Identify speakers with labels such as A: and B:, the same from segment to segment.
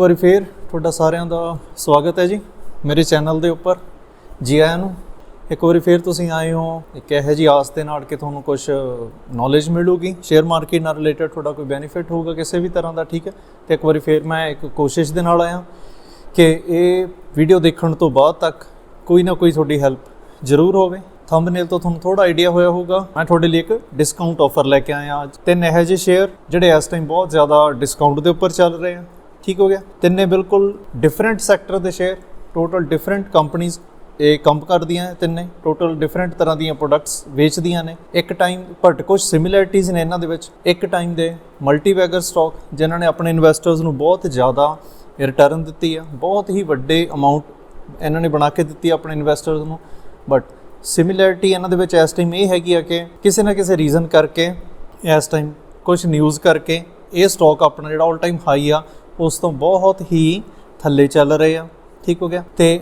A: ਵਾਰੀ ਫੇਰ ਤੁਹਾਡਾ ਸਾਰਿਆਂ ਦਾ ਸਵਾਗਤ ਹੈ ਜੀ ਮੇਰੇ ਚੈਨਲ ਦੇ ਉੱਪਰ ਜੀ ਆਇਆਂ ਨੂੰ। ਇੱਕ ਵਾਰੀ ਫੇਰ ਤੁਸੀਂ ਆਏ ਹੋ, ਇੱਕ ਇਹੋ ਜੀ ਆਸ ਦੇ ਨਾਲ ਕਿ ਤੁਹਾਨੂੰ ਕੁਝ ਨੌਲੇਜ ਮਿਲੂਗੀ ਸ਼ੇਅਰ ਮਾਰਕੀਟ ਨਾਲ ਰਿਲੇਟਡ ਤੁਹਾਡਾ ਕੋਈ ਬੈਨੀਫਿਟ ਹੋਊਗਾ ਕਿਸੇ ਵੀ ਤਰ੍ਹਾਂ ਦਾ, ਠੀਕ ਹੈ? ਤੇ ਇੱਕ ਵਾਰੀ ਫੇਰ ਮੈਂ ਇੱਕ ਕੋਸ਼ਿਸ਼ ਦੇ ਨਾਲ ਆਇਆ ਕਿ ਇਹ ਵੀਡੀਓ ਦੇਖਣ ਤੋਂ ਬਾਅਦ ਤੱਕ ਕੋਈ ਨਾ ਕੋਈ ਤੁਹਾਡੀ ਹੈਲਪ ਜ਼ਰੂਰ ਹੋਵੇ। ਥੰਬਨੇਲ ਤੋਂ ਤੁਹਾਨੂੰ ਥੋੜਾ ਆਈਡੀਆ ਹੋਇਆ ਹੋਊਗਾ। ਮੈਂ ਤੁਹਾਡੇ ਲਈ ਇੱਕ ਡਿਸਕਾਊਂਟ ਆਫਰ ਲੈ ਕੇ ਆਇਆ। ਅੱਜ ਤਿੰਨ ਇਹੋ ਜਿਹੇ ਸ਼ੇਅਰ ਜਿਹੜੇ ਇਸ ਟਾਈਮ ਬਹੁਤ ਜ਼ਿਆਦਾ ਡਿਸਕਾਊਂਟ ਦੇ ਉੱਪਰ ਚੱਲ ਰਹੇ ਆ। ਠੀਕ ਹੋ ਗਿਆ। ਤਿੰਨੇ ਬਿਲਕੁਲ ਡਿਫਰੈਂਟ ਸੈਕਟਰ ਦੇ ਸ਼ੇਅਰ ਟੋਟਲ ਡਿਫਰੈਂਟ ਕੰਪਨੀਆਂ ਇਹ ਕੰਪ ਕਰਦੀਆਂ ਤਿੰਨੇ ਟੋਟਲ ਡਿਫਰੈਂਟ ਤਰ੍ਹਾਂ ਦੀਆਂ ਪ੍ਰੋਡਕਟਸ ਵੇਚਦੀਆਂ ਨੇ। ਇੱਕ ਟਾਈਮ ਬਟ ਕੁਝ ਸਿਮਿਲੈਰਿਟੀਜ਼ ਨੇ ਇਹਨਾਂ ਦੇ ਵਿੱਚ। ਇੱਕ ਟਾਈਮ ਦੇ ਮਲਟੀ ਮਲਟੀਬੈਗਰ ਸਟਾਕ ਜਿਨ੍ਹਾਂ ਨੇ ਆਪਣੇ ਇਨਵੈਸਟਰਸ ਨੂੰ ਬਹੁਤ ਜ਼ਿਆਦਾ ਰਿਟਰਨ ਦਿੱਤੀ ਆ। ਬਹੁਤ ਹੀ ਵੱਡੇ ਅਮਾਉਂਟ ਇਹਨਾਂ ਨੇ ਬਣਾ ਕੇ ਦਿੱਤੀ ਆਪਣੇ ਇਨਵੈਸਟਰਸ ਨੂੰ। ਬਟ ਸਿਮਿਲੈਰਿਟੀ ਇਹਨਾਂ ਦੇ ਵਿੱਚ ਇਸ ਟਾਈਮ ਇਹ ਹੈਗੀ ਆ ਕਿ ਕਿਸੇ ਨਾ ਕਿਸੇ ਰੀਜ਼ਨ ਕਰਕੇ ਇਸ ਟਾਈਮ ਕੁਝ ਨਿਊਜ਼ ਕਰਕੇ ਇਹ ਸਟਾਕ ਆਪਣਾ ਜਿਹੜਾ 올 ਟਾਈਮ ਹਾਈ ਆ ਉਸ ਤੋਂ ਬਹੁਤ ਹੀ ਥੱਲੇ ਚੱਲ ਰਹੇ ਆ। ਠੀਕ ਹੋ ਗਿਆ? ਤੇ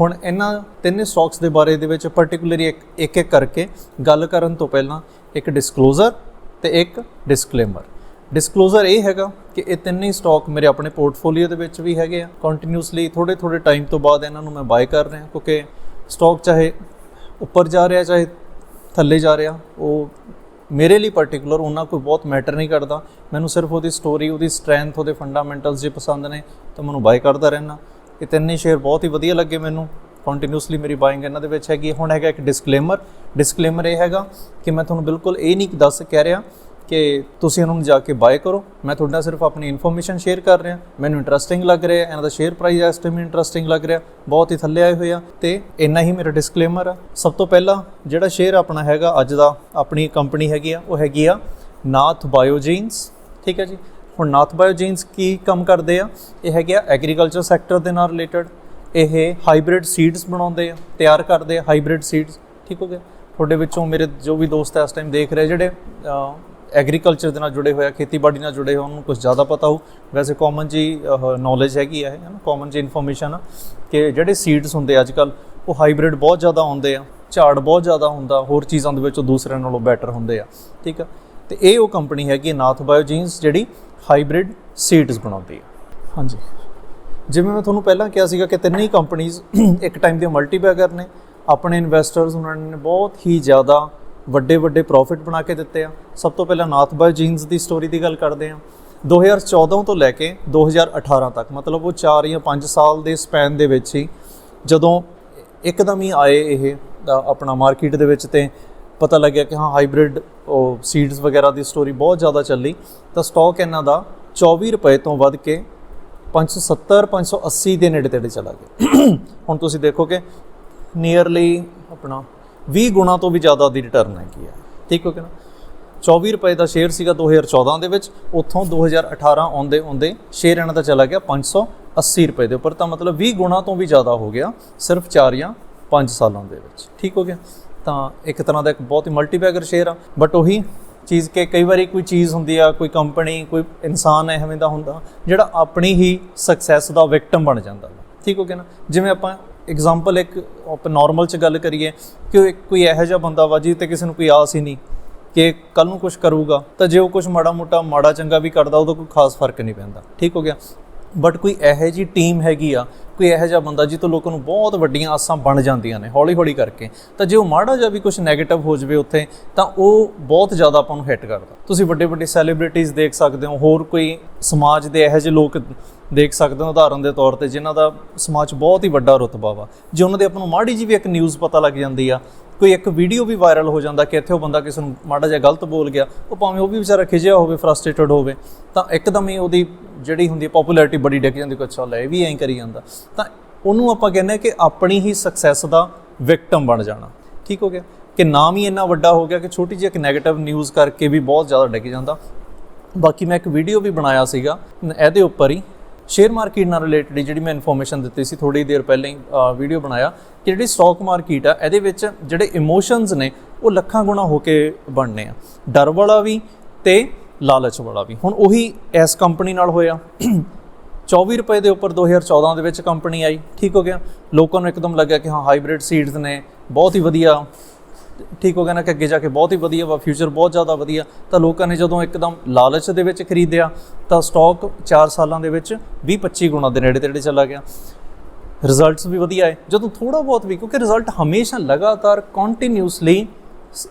A: ਹੁਣ ਇਹਨਾਂ ਤਿੰਨੇ ਸਟਾਕਸ ਦੇ ਬਾਰੇ ਦੇ ਵਿੱਚ ਪਾਰਟਿਕੂਲਰਲੀ ਇੱਕ ਇੱਕ ਕਰਕੇ ਗੱਲ ਕਰਨ ਤੋਂ ਪਹਿਲਾਂ ਇੱਕ ਡਿਸਕਲੋਜ਼ਰ ਤੇ ਇੱਕ ਡਿਸਕਲੇਮਰ ਡਿਸਕਲੋਜ਼ਰ ਇਹ ਹੈਗਾ ਕਿ ਇਹ ਤਿੰਨੇ ਹੀ ਸਟਾਕ ਮੇਰੇ ਆਪਣੇ ਪੋਰਟਫੋਲੀਓ ਦੇ ਵਿੱਚ ਵੀ ਹੈਗੇ ਆ। ਕੰਟੀਨਿਊਸਲੀ ਥੋੜੇ ਥੋੜੇ ਟਾਈਮ ਤੋਂ ਬਾਅਦ ਇਹਨਾਂ ਨੂੰ ਮੈਂ ਬਾਏ ਕਰ ਰਿਹਾ, ਕਿਉਂਕਿ ਸਟਾਕ ਚਾਹੇ ਉੱਪਰ ਜਾ ਰਿਹਾ, ਚਾਹੇ ਥੱਲੇ ਜਾ ਰਿਹਾ, ਉਹ ਮੇਰੇ ਲਈ ਪਾਰਟਿਕੂਲਰ ਉਹਨਾਂ ਕੋਈ ਬਹੁਤ ਮੈਟਰ ਨਹੀਂ ਕਰਦਾ। ਮੈਨੂੰ ਸਿਰਫ ਉਹਦੀ ਸਟੋਰੀ ਉਹਦੀ ਸਟਰੈਂਥ ਉਹਦੇ ਫੰਡਾਮੈਂਟਲਸ ਜੇ ਪਸੰਦ ਨੇ, ਤਾਂ ਮੈਨੂੰ ਬਾਏ ਕਰਦਾ ਰਹਿਣਾ ਇਹ ਤਿੰਨੇ ਸ਼ੇਅਰ ਬਹੁਤ ਹੀ ਵਧੀਆ ਲੱਗੇ ਮੈਨੂੰ। ਕੰਟੀਨਿਊਸਲੀ ਮੇਰੀ ਬਾਇੰਗ ਇਹਨਾਂ ਦੇ ਵਿੱਚ ਹੈਗੀ ਹੁਣ ਹੈਗਾ ਇੱਕ ਡਿਸਕਲੇਮਰ ਡਿਸਕਲੇਮਰ ਇਹ ਹੈਗਾ ਕਿ ਮੈਂ ਤੁਹਾਨੂੰ ਬਿਲਕੁਲ ਇਹ ਨਹੀਂ ਦੱਸ ਕਹਿ ਰਿਹਾ ਕਿ ਤੁਸੀਂ ਇਹਨਾਂ ਨੂੰ ਜਾ ਕੇ ਬਾਏ ਕਰੋ। ਮੈਂ ਤੁਹਾਡੇ ਨਾਲ ਸਿਰਫ ਆਪਣੀ ਇਨਫੋਰਮੇਸ਼ਨ ਸ਼ੇਅਰ ਕਰ ਰਿਹਾ। ਮੈਨੂੰ ਇੰਟਰਸਟਿੰਗ ਲੱਗ ਰਿਹਾ। ਇਹਨਾਂ ਦਾ ਸ਼ੇਅਰ ਪ੍ਰਾਈਸ ਇਸ ਟਾਈਮ ਇੰਟਰਸਟਿੰਗ ਲੱਗ ਰਿਹਾ। ਬਹੁਤ ਹੀ ਥੱਲੇ ਆਏ ਹੋਏ ਆ। ਤੇ ਇੰਨਾ ਹੀ ਮੇਰਾ ਡਿਸਕਲੇਮਰ ਆ। ਸਭ ਤੋਂ ਪਹਿਲਾਂ ਜਿਹੜਾ ਸ਼ੇਅਰ ਆਪਣਾ ਹੈਗਾ, ਅੱਜ ਦਾ ਆਪਣੀ ਕੰਪਨੀ ਹੈਗੀ ਆ, ਉਹ ਹੈਗੀ ਆ ਨਾਥ ਬਾਇਓਜੀਨਸ ਠੀਕ ਹੈ ਜੀ? ਹੁਣ ਨਾਥ ਬਾਇਓਜੀਨਸ ਕੀ ਕੰਮ ਕਰਦੇ ਆ? ਇਹ ਹੈਗੇ ਆ ਐਗਰੀਕਲਚਰ ਸੈਕਟਰ ਦੇ ਨਾਲ ਰਿਲੇਟਡ ਇਹ ਹਾਈਬ੍ਰਿਡ ਸੀਡਸ ਬਣਾਉਂਦੇ ਆ। ਤਿਆਰ ਕਰਦੇ ਆ ਹਾਈਬ੍ਰਿਡ ਸੀਡਸ ਠੀਕ ਹੋ ਗਿਆ? ਤੁਹਾਡੇ ਵਿੱਚੋਂ ਮੇਰੇ ਜੋ ਵੀ ਦੋਸਤ ਇਸ ਟਾਈਮ ਦੇਖ ਰਹੇ ਜਿਹੜੇ ਐਗਰੀਕਲਚਰ ਦੇ ਨਾਲ ਜੁੜੇ ਹੋਏ ਆ, ਖੇਤੀਬਾੜੀ ਨਾਲ ਜੁੜੇ ਹੋਏ ਉਹਨੂੰ ਕੁਝ ਜ਼ਿਆਦਾ ਪਤਾ ਹੋ ਵੈਸੇ ਕਾਮਨ ਜੀ ਨੌਲੇਜ ਹੈਗੀ ਆ ਹੈ ਨਾ? ਕਾਮਨ ਜੀ ਇਨਫੋਰਮੇਸ਼ਨ ਕਿ ਜਿਹੜੇ ਸੀਡਸ ਹੁੰਦੇ ਅੱਜ ਕੱਲ ਉਹ ਹਾਈਬ੍ਰਿਡ ਬਹੁਤ ਜ਼ਿਆਦਾ ਆਉਂਦੇ ਆ, ਝਾੜ ਬਹੁਤ ਜ਼ਿਆਦਾ ਹੁੰਦਾ, ਹੋਰ ਚੀਜ਼ਾਂ ਦੇ ਵਿੱਚ ਉਹ ਦੂਸਰਿਆਂ ਨਾਲੋਂ ਬੈਟਰ ਹੁੰਦੇ ਆ, ਠੀਕ ਆ? ਤੇ ਇਹ ਉਹ ਕੰਪਨੀ ਹੈਗੀ ਨਾਥ ਬਾਇਓਜੀਨਸ ਜਿਹੜੀ ਹਾਈਬ੍ਰਿਡ ਸੀਡਸ ਬਣਾਉਂਦੀ ਹੈ ਹਾਂਜੀ। ਜਿਵੇਂ ਮੈਂ ਤੁਹਾਨੂੰ ਪਹਿਲਾਂ ਕਿਹਾ ਸੀਗਾ ਕਿ ਤਿੰਨੇ ਹੀ ਕੰਪਨੀਆਂ ਇੱਕ ਟਾਈਮ ਦੇ ਮਲਟੀਬੈਗਰ ਨੇ, ਆਪਣੇ ਇਨਵੈਸਟਰਸ ਉਹਨਾਂ ਨੇ ਬਹੁਤ ਹੀ ਜ਼ਿਆਦਾ ਵੱਡੇ ਵੱਡੇ ਪ੍ਰੋਫਿਟ ਬਣਾ ਕੇ ਦਿੱਤੇ ਆ। ਸਭ ਤੋਂ ਪਹਿਲਾਂ ਨਾਥ ਜੀਨਸ ਦੀ ਸਟੋਰੀ ਦੀ ਗੱਲ ਕਰਦੇ ਆ 2014 ਤੋਂ ਲੈ ਕੇ 2018 ਤੱਕ, ਮਤਲਬ ਉਹ 4 ਜਾਂ 5 ਸਾਲ ਦੇ ਸਪੈਨ ਦੇ ਵਿੱਚ ਹੀ ਜਦੋਂ ਇੱਕਦਮ ਹੀ ਆਏ ਇਹ ਆਪਣਾ ਮਾਰਕੀਟ ਦੇ ਵਿੱਚ ਤੇ ਪਤਾ ਲੱਗਿਆ ਕਿ ਹਾਂ ਹਾਈਬ੍ਰਿਡ ਉਹ ਸੀਡਸ ਵਗੈਰਾ ਦੀ ਸਟੋਰੀ ਬਹੁਤ ਜ਼ਿਆਦਾ ਚੱਲੀ। ਤਾਂ ਸਟਾਕ ਇਹਨਾਂ ਦਾ 24 ਰੁਪਏ ਤੋਂ ਵੱਧ ਕੇ 570 580 ਦੇ ਨੇੜੇ ਤੇੜੇ ਚਲਾ ਗਿਆ। ਹੁਣ ਤੁਸੀਂ ਦੇਖੋ ਕਿ ਨੀਅਰਲੀ ਆਪਣਾ 20 ਗੁਣਾ ਤੋਂ ਵੀ ਜ਼ਿਆਦਾ ਦੀ ਰਿਟਰਨ ਹੈਗੀ ਹੈ ਠੀਕ ਹੋ ਕਿ ਨਾ? 24 ਰੁਪਏ ਦਾ ਸ਼ੇਅਰ ਸੀਗਾ 2014 ਦੇ ਵਿੱਚ, ਉੱਥੋਂ 2018 ਆਉਂਦੇ ਆਉਂਦੇ ਸ਼ੇਅਰ ਇਹਨਾਂ ਦਾ ਚਲਾ ਗਿਆ 580 ਰੁਪਏ ਦੇ ਉੱਪਰ, ਤਾਂ ਮਤਲਬ 20 ਗੁਣਾ ਤੋਂ ਵੀ ਜ਼ਿਆਦਾ ਹੋ ਗਿਆ ਸਿਰਫ 4 ਜਾਂ 5 ਸਾਲਾਂ ਦੇ ਵਿੱਚ। ਠੀਕ ਹੋ ਗਿਆ? ਤਾਂ ਇੱਕ ਤਰ੍ਹਾਂ ਦਾ ਇੱਕ ਬਹੁਤ ਹੀ ਮਲਟੀਬੈਗਰ ਸ਼ੇਅਰ ਆ। ਬਟ ਉਹੀ ਚੀਜ਼ ਕਿ ਕਈ ਵਾਰੀ ਕੋਈ ਚੀਜ਼ ਹੁੰਦੀ ਆ, ਕੋਈ ਕੰਪਨੀ ਕੋਈ ਇਨਸਾਨ ਐਵੇਂ ਦਾ ਹੁੰਦਾ, ਜਿਹੜਾ ਆਪਣੀ ਹੀ ਸਕਸੈਸ ਦਾ ਵਿਕਟਮ ਬਣ ਜਾਂਦਾ। ਠੀਕ ਹੋ ਗਿਆ ਨਾ? ਜਿਵੇਂ ਆਪਾਂ ਐਗਜ਼ਾਮਪਲ ਇੱਕ ਆਪਾਂ ਨਾਰਮਲ ਚ ਗੱਲ ਕਰੀਏ ਕਿ ਉਹ ਇੱਕ ਕੋਈ ਇਹੋ ਜਿਹਾ ਬੰਦਾ ਵਾ ਜਿਹਦੇ ਤੇ ਕਿਸੇ ਨੂੰ ਕੋਈ ਆਸ ਹੀ ਨਹੀਂ ਕਿ ਕੱਲ ਨੂੰ ਕੁਝ ਕਰੂਗਾ, ਤਾਂ ਜੇ ਉਹ ਕੁਝ ਮਾੜਾ ਮੋਟਾ ਮਾੜਾ ਚੰਗਾ ਵੀ ਕਰਦਾ, ਉਹਦਾ ਕੋਈ ਖਾਸ ਫ਼ਰਕ ਨਹੀਂ ਪੈਂਦਾ। ਠੀਕ ਹੋ ਗਿਆ? ਬਟ ਕੋਈ ਇਹੋ ਜੀ ਟੀਮ ਹੈਗੀ ਆ, ਕੋਈ ਇਹੋ ਜਿਹਾ ਬੰਦਾ ਜਿਹ ਲੋਕਾਂ ਨੂੰ ਬਹੁਤ ਵੱਡੀਆਂ ਆਸਾਂ ਬਣ ਜਾਂਦੀਆਂ ਨੇ ਹੌਲੀ ਹੌਲੀ ਕਰਕੇ, ਤਾਂ ਜੇ ਉਹ ਮਾੜਾ ਜਿਹਾ ਵੀ ਕੁਝ 네ਗੇਟਿਵ ਹੋ ਜਾਵੇ ਉੱਥੇ, ਤਾਂ ਉਹ ਬਹੁਤ ਜ਼ਿਆਦਾ ਆਪਾਂ ਨੂੰ ਹਿੱਟ ਕਰਦਾ। ਤੁਸੀਂ ਵੱਡੇ ਵੱਡੇ ਸੈਲੀਬ੍ਰਿਟੀਜ਼ ਦੇਖ ਸਕਦੇ ਹੋ, ਹੋਰ ਕੋਈ ਸਮਾਜ ਦੇ ਇਹੋ ਜਿਹੇ ਲੋਕ ਦੇਖ ਸਕਦੇ ਹੋ, ਉਦਾਹਰਨ ਦੇ ਤੌਰ ਤੇ ਜਿਨ੍ਹਾਂ ਦਾ ਸਮਾਜ 'ਚ ਬਹੁਤ ਹੀ ਵੱਡਾ ਰੁਤਬਾ ਵਾ। ਜੇ ਉਹਨਾਂ ਦੇ ਆਪਾਂ ਨੂੰ ਮਾੜੀ ਜੀ ਵੀ ਇੱਕ ਨਿਊਜ਼ ਪਤਾ ਲੱਗ ਜਾਂਦੀ ਆ ਕੋਈ ਇੱਕ ਵੀਡੀਓ ਵੀ ਵਾਇਰਲ ਹੋ ਜਾਂਦਾ ਕਿ ਇੱਥੇ ਉਹ ਬੰਦਾ ਕਿਸੇ ਨੂੰ ਮਾੜਾ ਜਿਹਾ ਗਲਤ ਬੋਲ ਗਿਆ, ਉਹ ਭਾਵੇਂ ਉਹ ਵੀ ਵਿਚਾਰਾ ਖਿਜਿਆ ਹੋਵੇ ਫਰਸਟ੍ਰੇਟਡ ਹੋਵੇ, ਤਾਂ ਇੱਕਦਮ ਹੀ ਉਹਦੀ ਜਿਹੜੀ ਹੁੰਦੀ ਹੈ ਪਪੂਲੈਰਿਟੀ ਬੜੀ ਡਿੱਗ ਜਾਂਦੀ, ਕੋਈ ਅੱਛਾ ਲੈ ਇਹ ਵੀ ਐਂ ਕਰੀ ਜਾਂਦਾ। ਤਾਂ ਉਹਨੂੰ ਆਪਾਂ ਕਹਿੰਦੇ ਹਾਂ ਕਿ ਆਪਣੀ ਹੀ ਸਕਸੈਸ ਦਾ ਵਿਕਟਮ ਬਣ ਜਾਣਾ। ਠੀਕ ਹੋ ਗਿਆ? ਕਿ ਨਾਮ ਹੀ ਇੰਨਾ ਵੱਡਾ ਹੋ ਗਿਆ ਕਿ ਛੋਟੀ ਜਿਹੀ ਇੱਕ 네ਗੇਟਿਵ ਨਿਊਜ਼ ਕਰਕੇ ਵੀ ਬਹੁਤ ਜ਼ਿਆਦਾ ਡਿੱਗ ਜਾਂਦਾ। ਬਾਕੀ ਮੈਂ ਇੱਕ ਵੀਡੀਓ ਵੀ ਬਣਾਇਆ ਸੀਗਾ, ਇਹਦੇ ਉੱਪਰ ਹੀ ਸ਼ੇਅਰ ਮਾਰਕੀਟ ਨਾਲ ਰਿਲੇਟਡ ਜਿਹੜੀ ਮੈਂ ਇਨਫੋਰਮੇਸ਼ਨ ਦਿੱਤੀ ਸੀ ਥੋੜੀ ਦੇਰ ਪਹਿਲਾਂ ਹੀ ਵੀਡੀਓ ਬਣਾਇਆ ਕਿ ਜਿਹੜੀ ਸਟਾਕ ਮਾਰਕੀਟ ਆ, ਇਹਦੇ ਵਿੱਚ ਜਿਹੜੇ ਇਮੋਸ਼ਨਸ ਨੇ, ਉਹ ਲੱਖਾਂ ਗੁਣਾ ਹੋ ਕੇ ਬਣਨੇ ਆ। ਡਰ ਵਾਲਾ ਵੀ ਤੇ ਲਾਲਚ ਵਾਲਾ ਵੀ। ਹੁਣ ਉਹੀ ਇਸ ਕੰਪਨੀ ਨਾਲ ਹੋਇਆ। 24 ਰੁਪਏ ਦੇ ਉੱਪਰ 2014 ਦੇ ਵਿੱਚ ਕੰਪਨੀ ਆਈ। ਠੀਕ ਹੋ ਗਿਆ। ਲੋਕਾਂ ਨੂੰ ਇੱਕਦਮ ਲੱਗਿਆ ਕਿ ਹਾਂ ਹਾਈਬ੍ਰਿਡ ਸੀਡਸ ਨੇ, ਬਹੁਤ ਹੀ ਵਧੀਆ ਠੀਕ ਹੋ ਗਿਆ ਨਾ ਕਿ ਅੱਗੇ ਜਾ ਕੇ ਬਹੁਤ ਹੀ ਵਧੀਆ ਵਾ ਫਿਊਚਰ ਬਹੁਤ ਜ਼ਿਆਦਾ ਵਧੀਆ। ਤਾਂ ਲੋਕਾਂ ਨੇ ਜਦੋਂ ਇੱਕਦਮ ਲਾਲਚ ਦੇ ਵਿੱਚ ਖਰੀਦਿਆ, ਤਾਂ ਸਟਾਕ 4 ਸਾਲਾਂ ਦੇ ਵਿੱਚ 20 25 ਗੁਣਾ ਦੇ ਨੇੜੇ ਤੇੜੇ ਚਲਾ ਗਿਆ। ਰਿਜ਼ਲਟਸ ਵੀ ਵਧੀਆ ਆਏ। ਜਦੋਂ ਥੋੜਾ ਬਹੁਤ ਵੀ, ਕਿਉਂਕਿ ਰਿਜ਼ਲਟ ਹਮੇਸ਼ਾ ਲਗਾਤਾਰ ਕੰਟੀਨਿਊਸਲੀ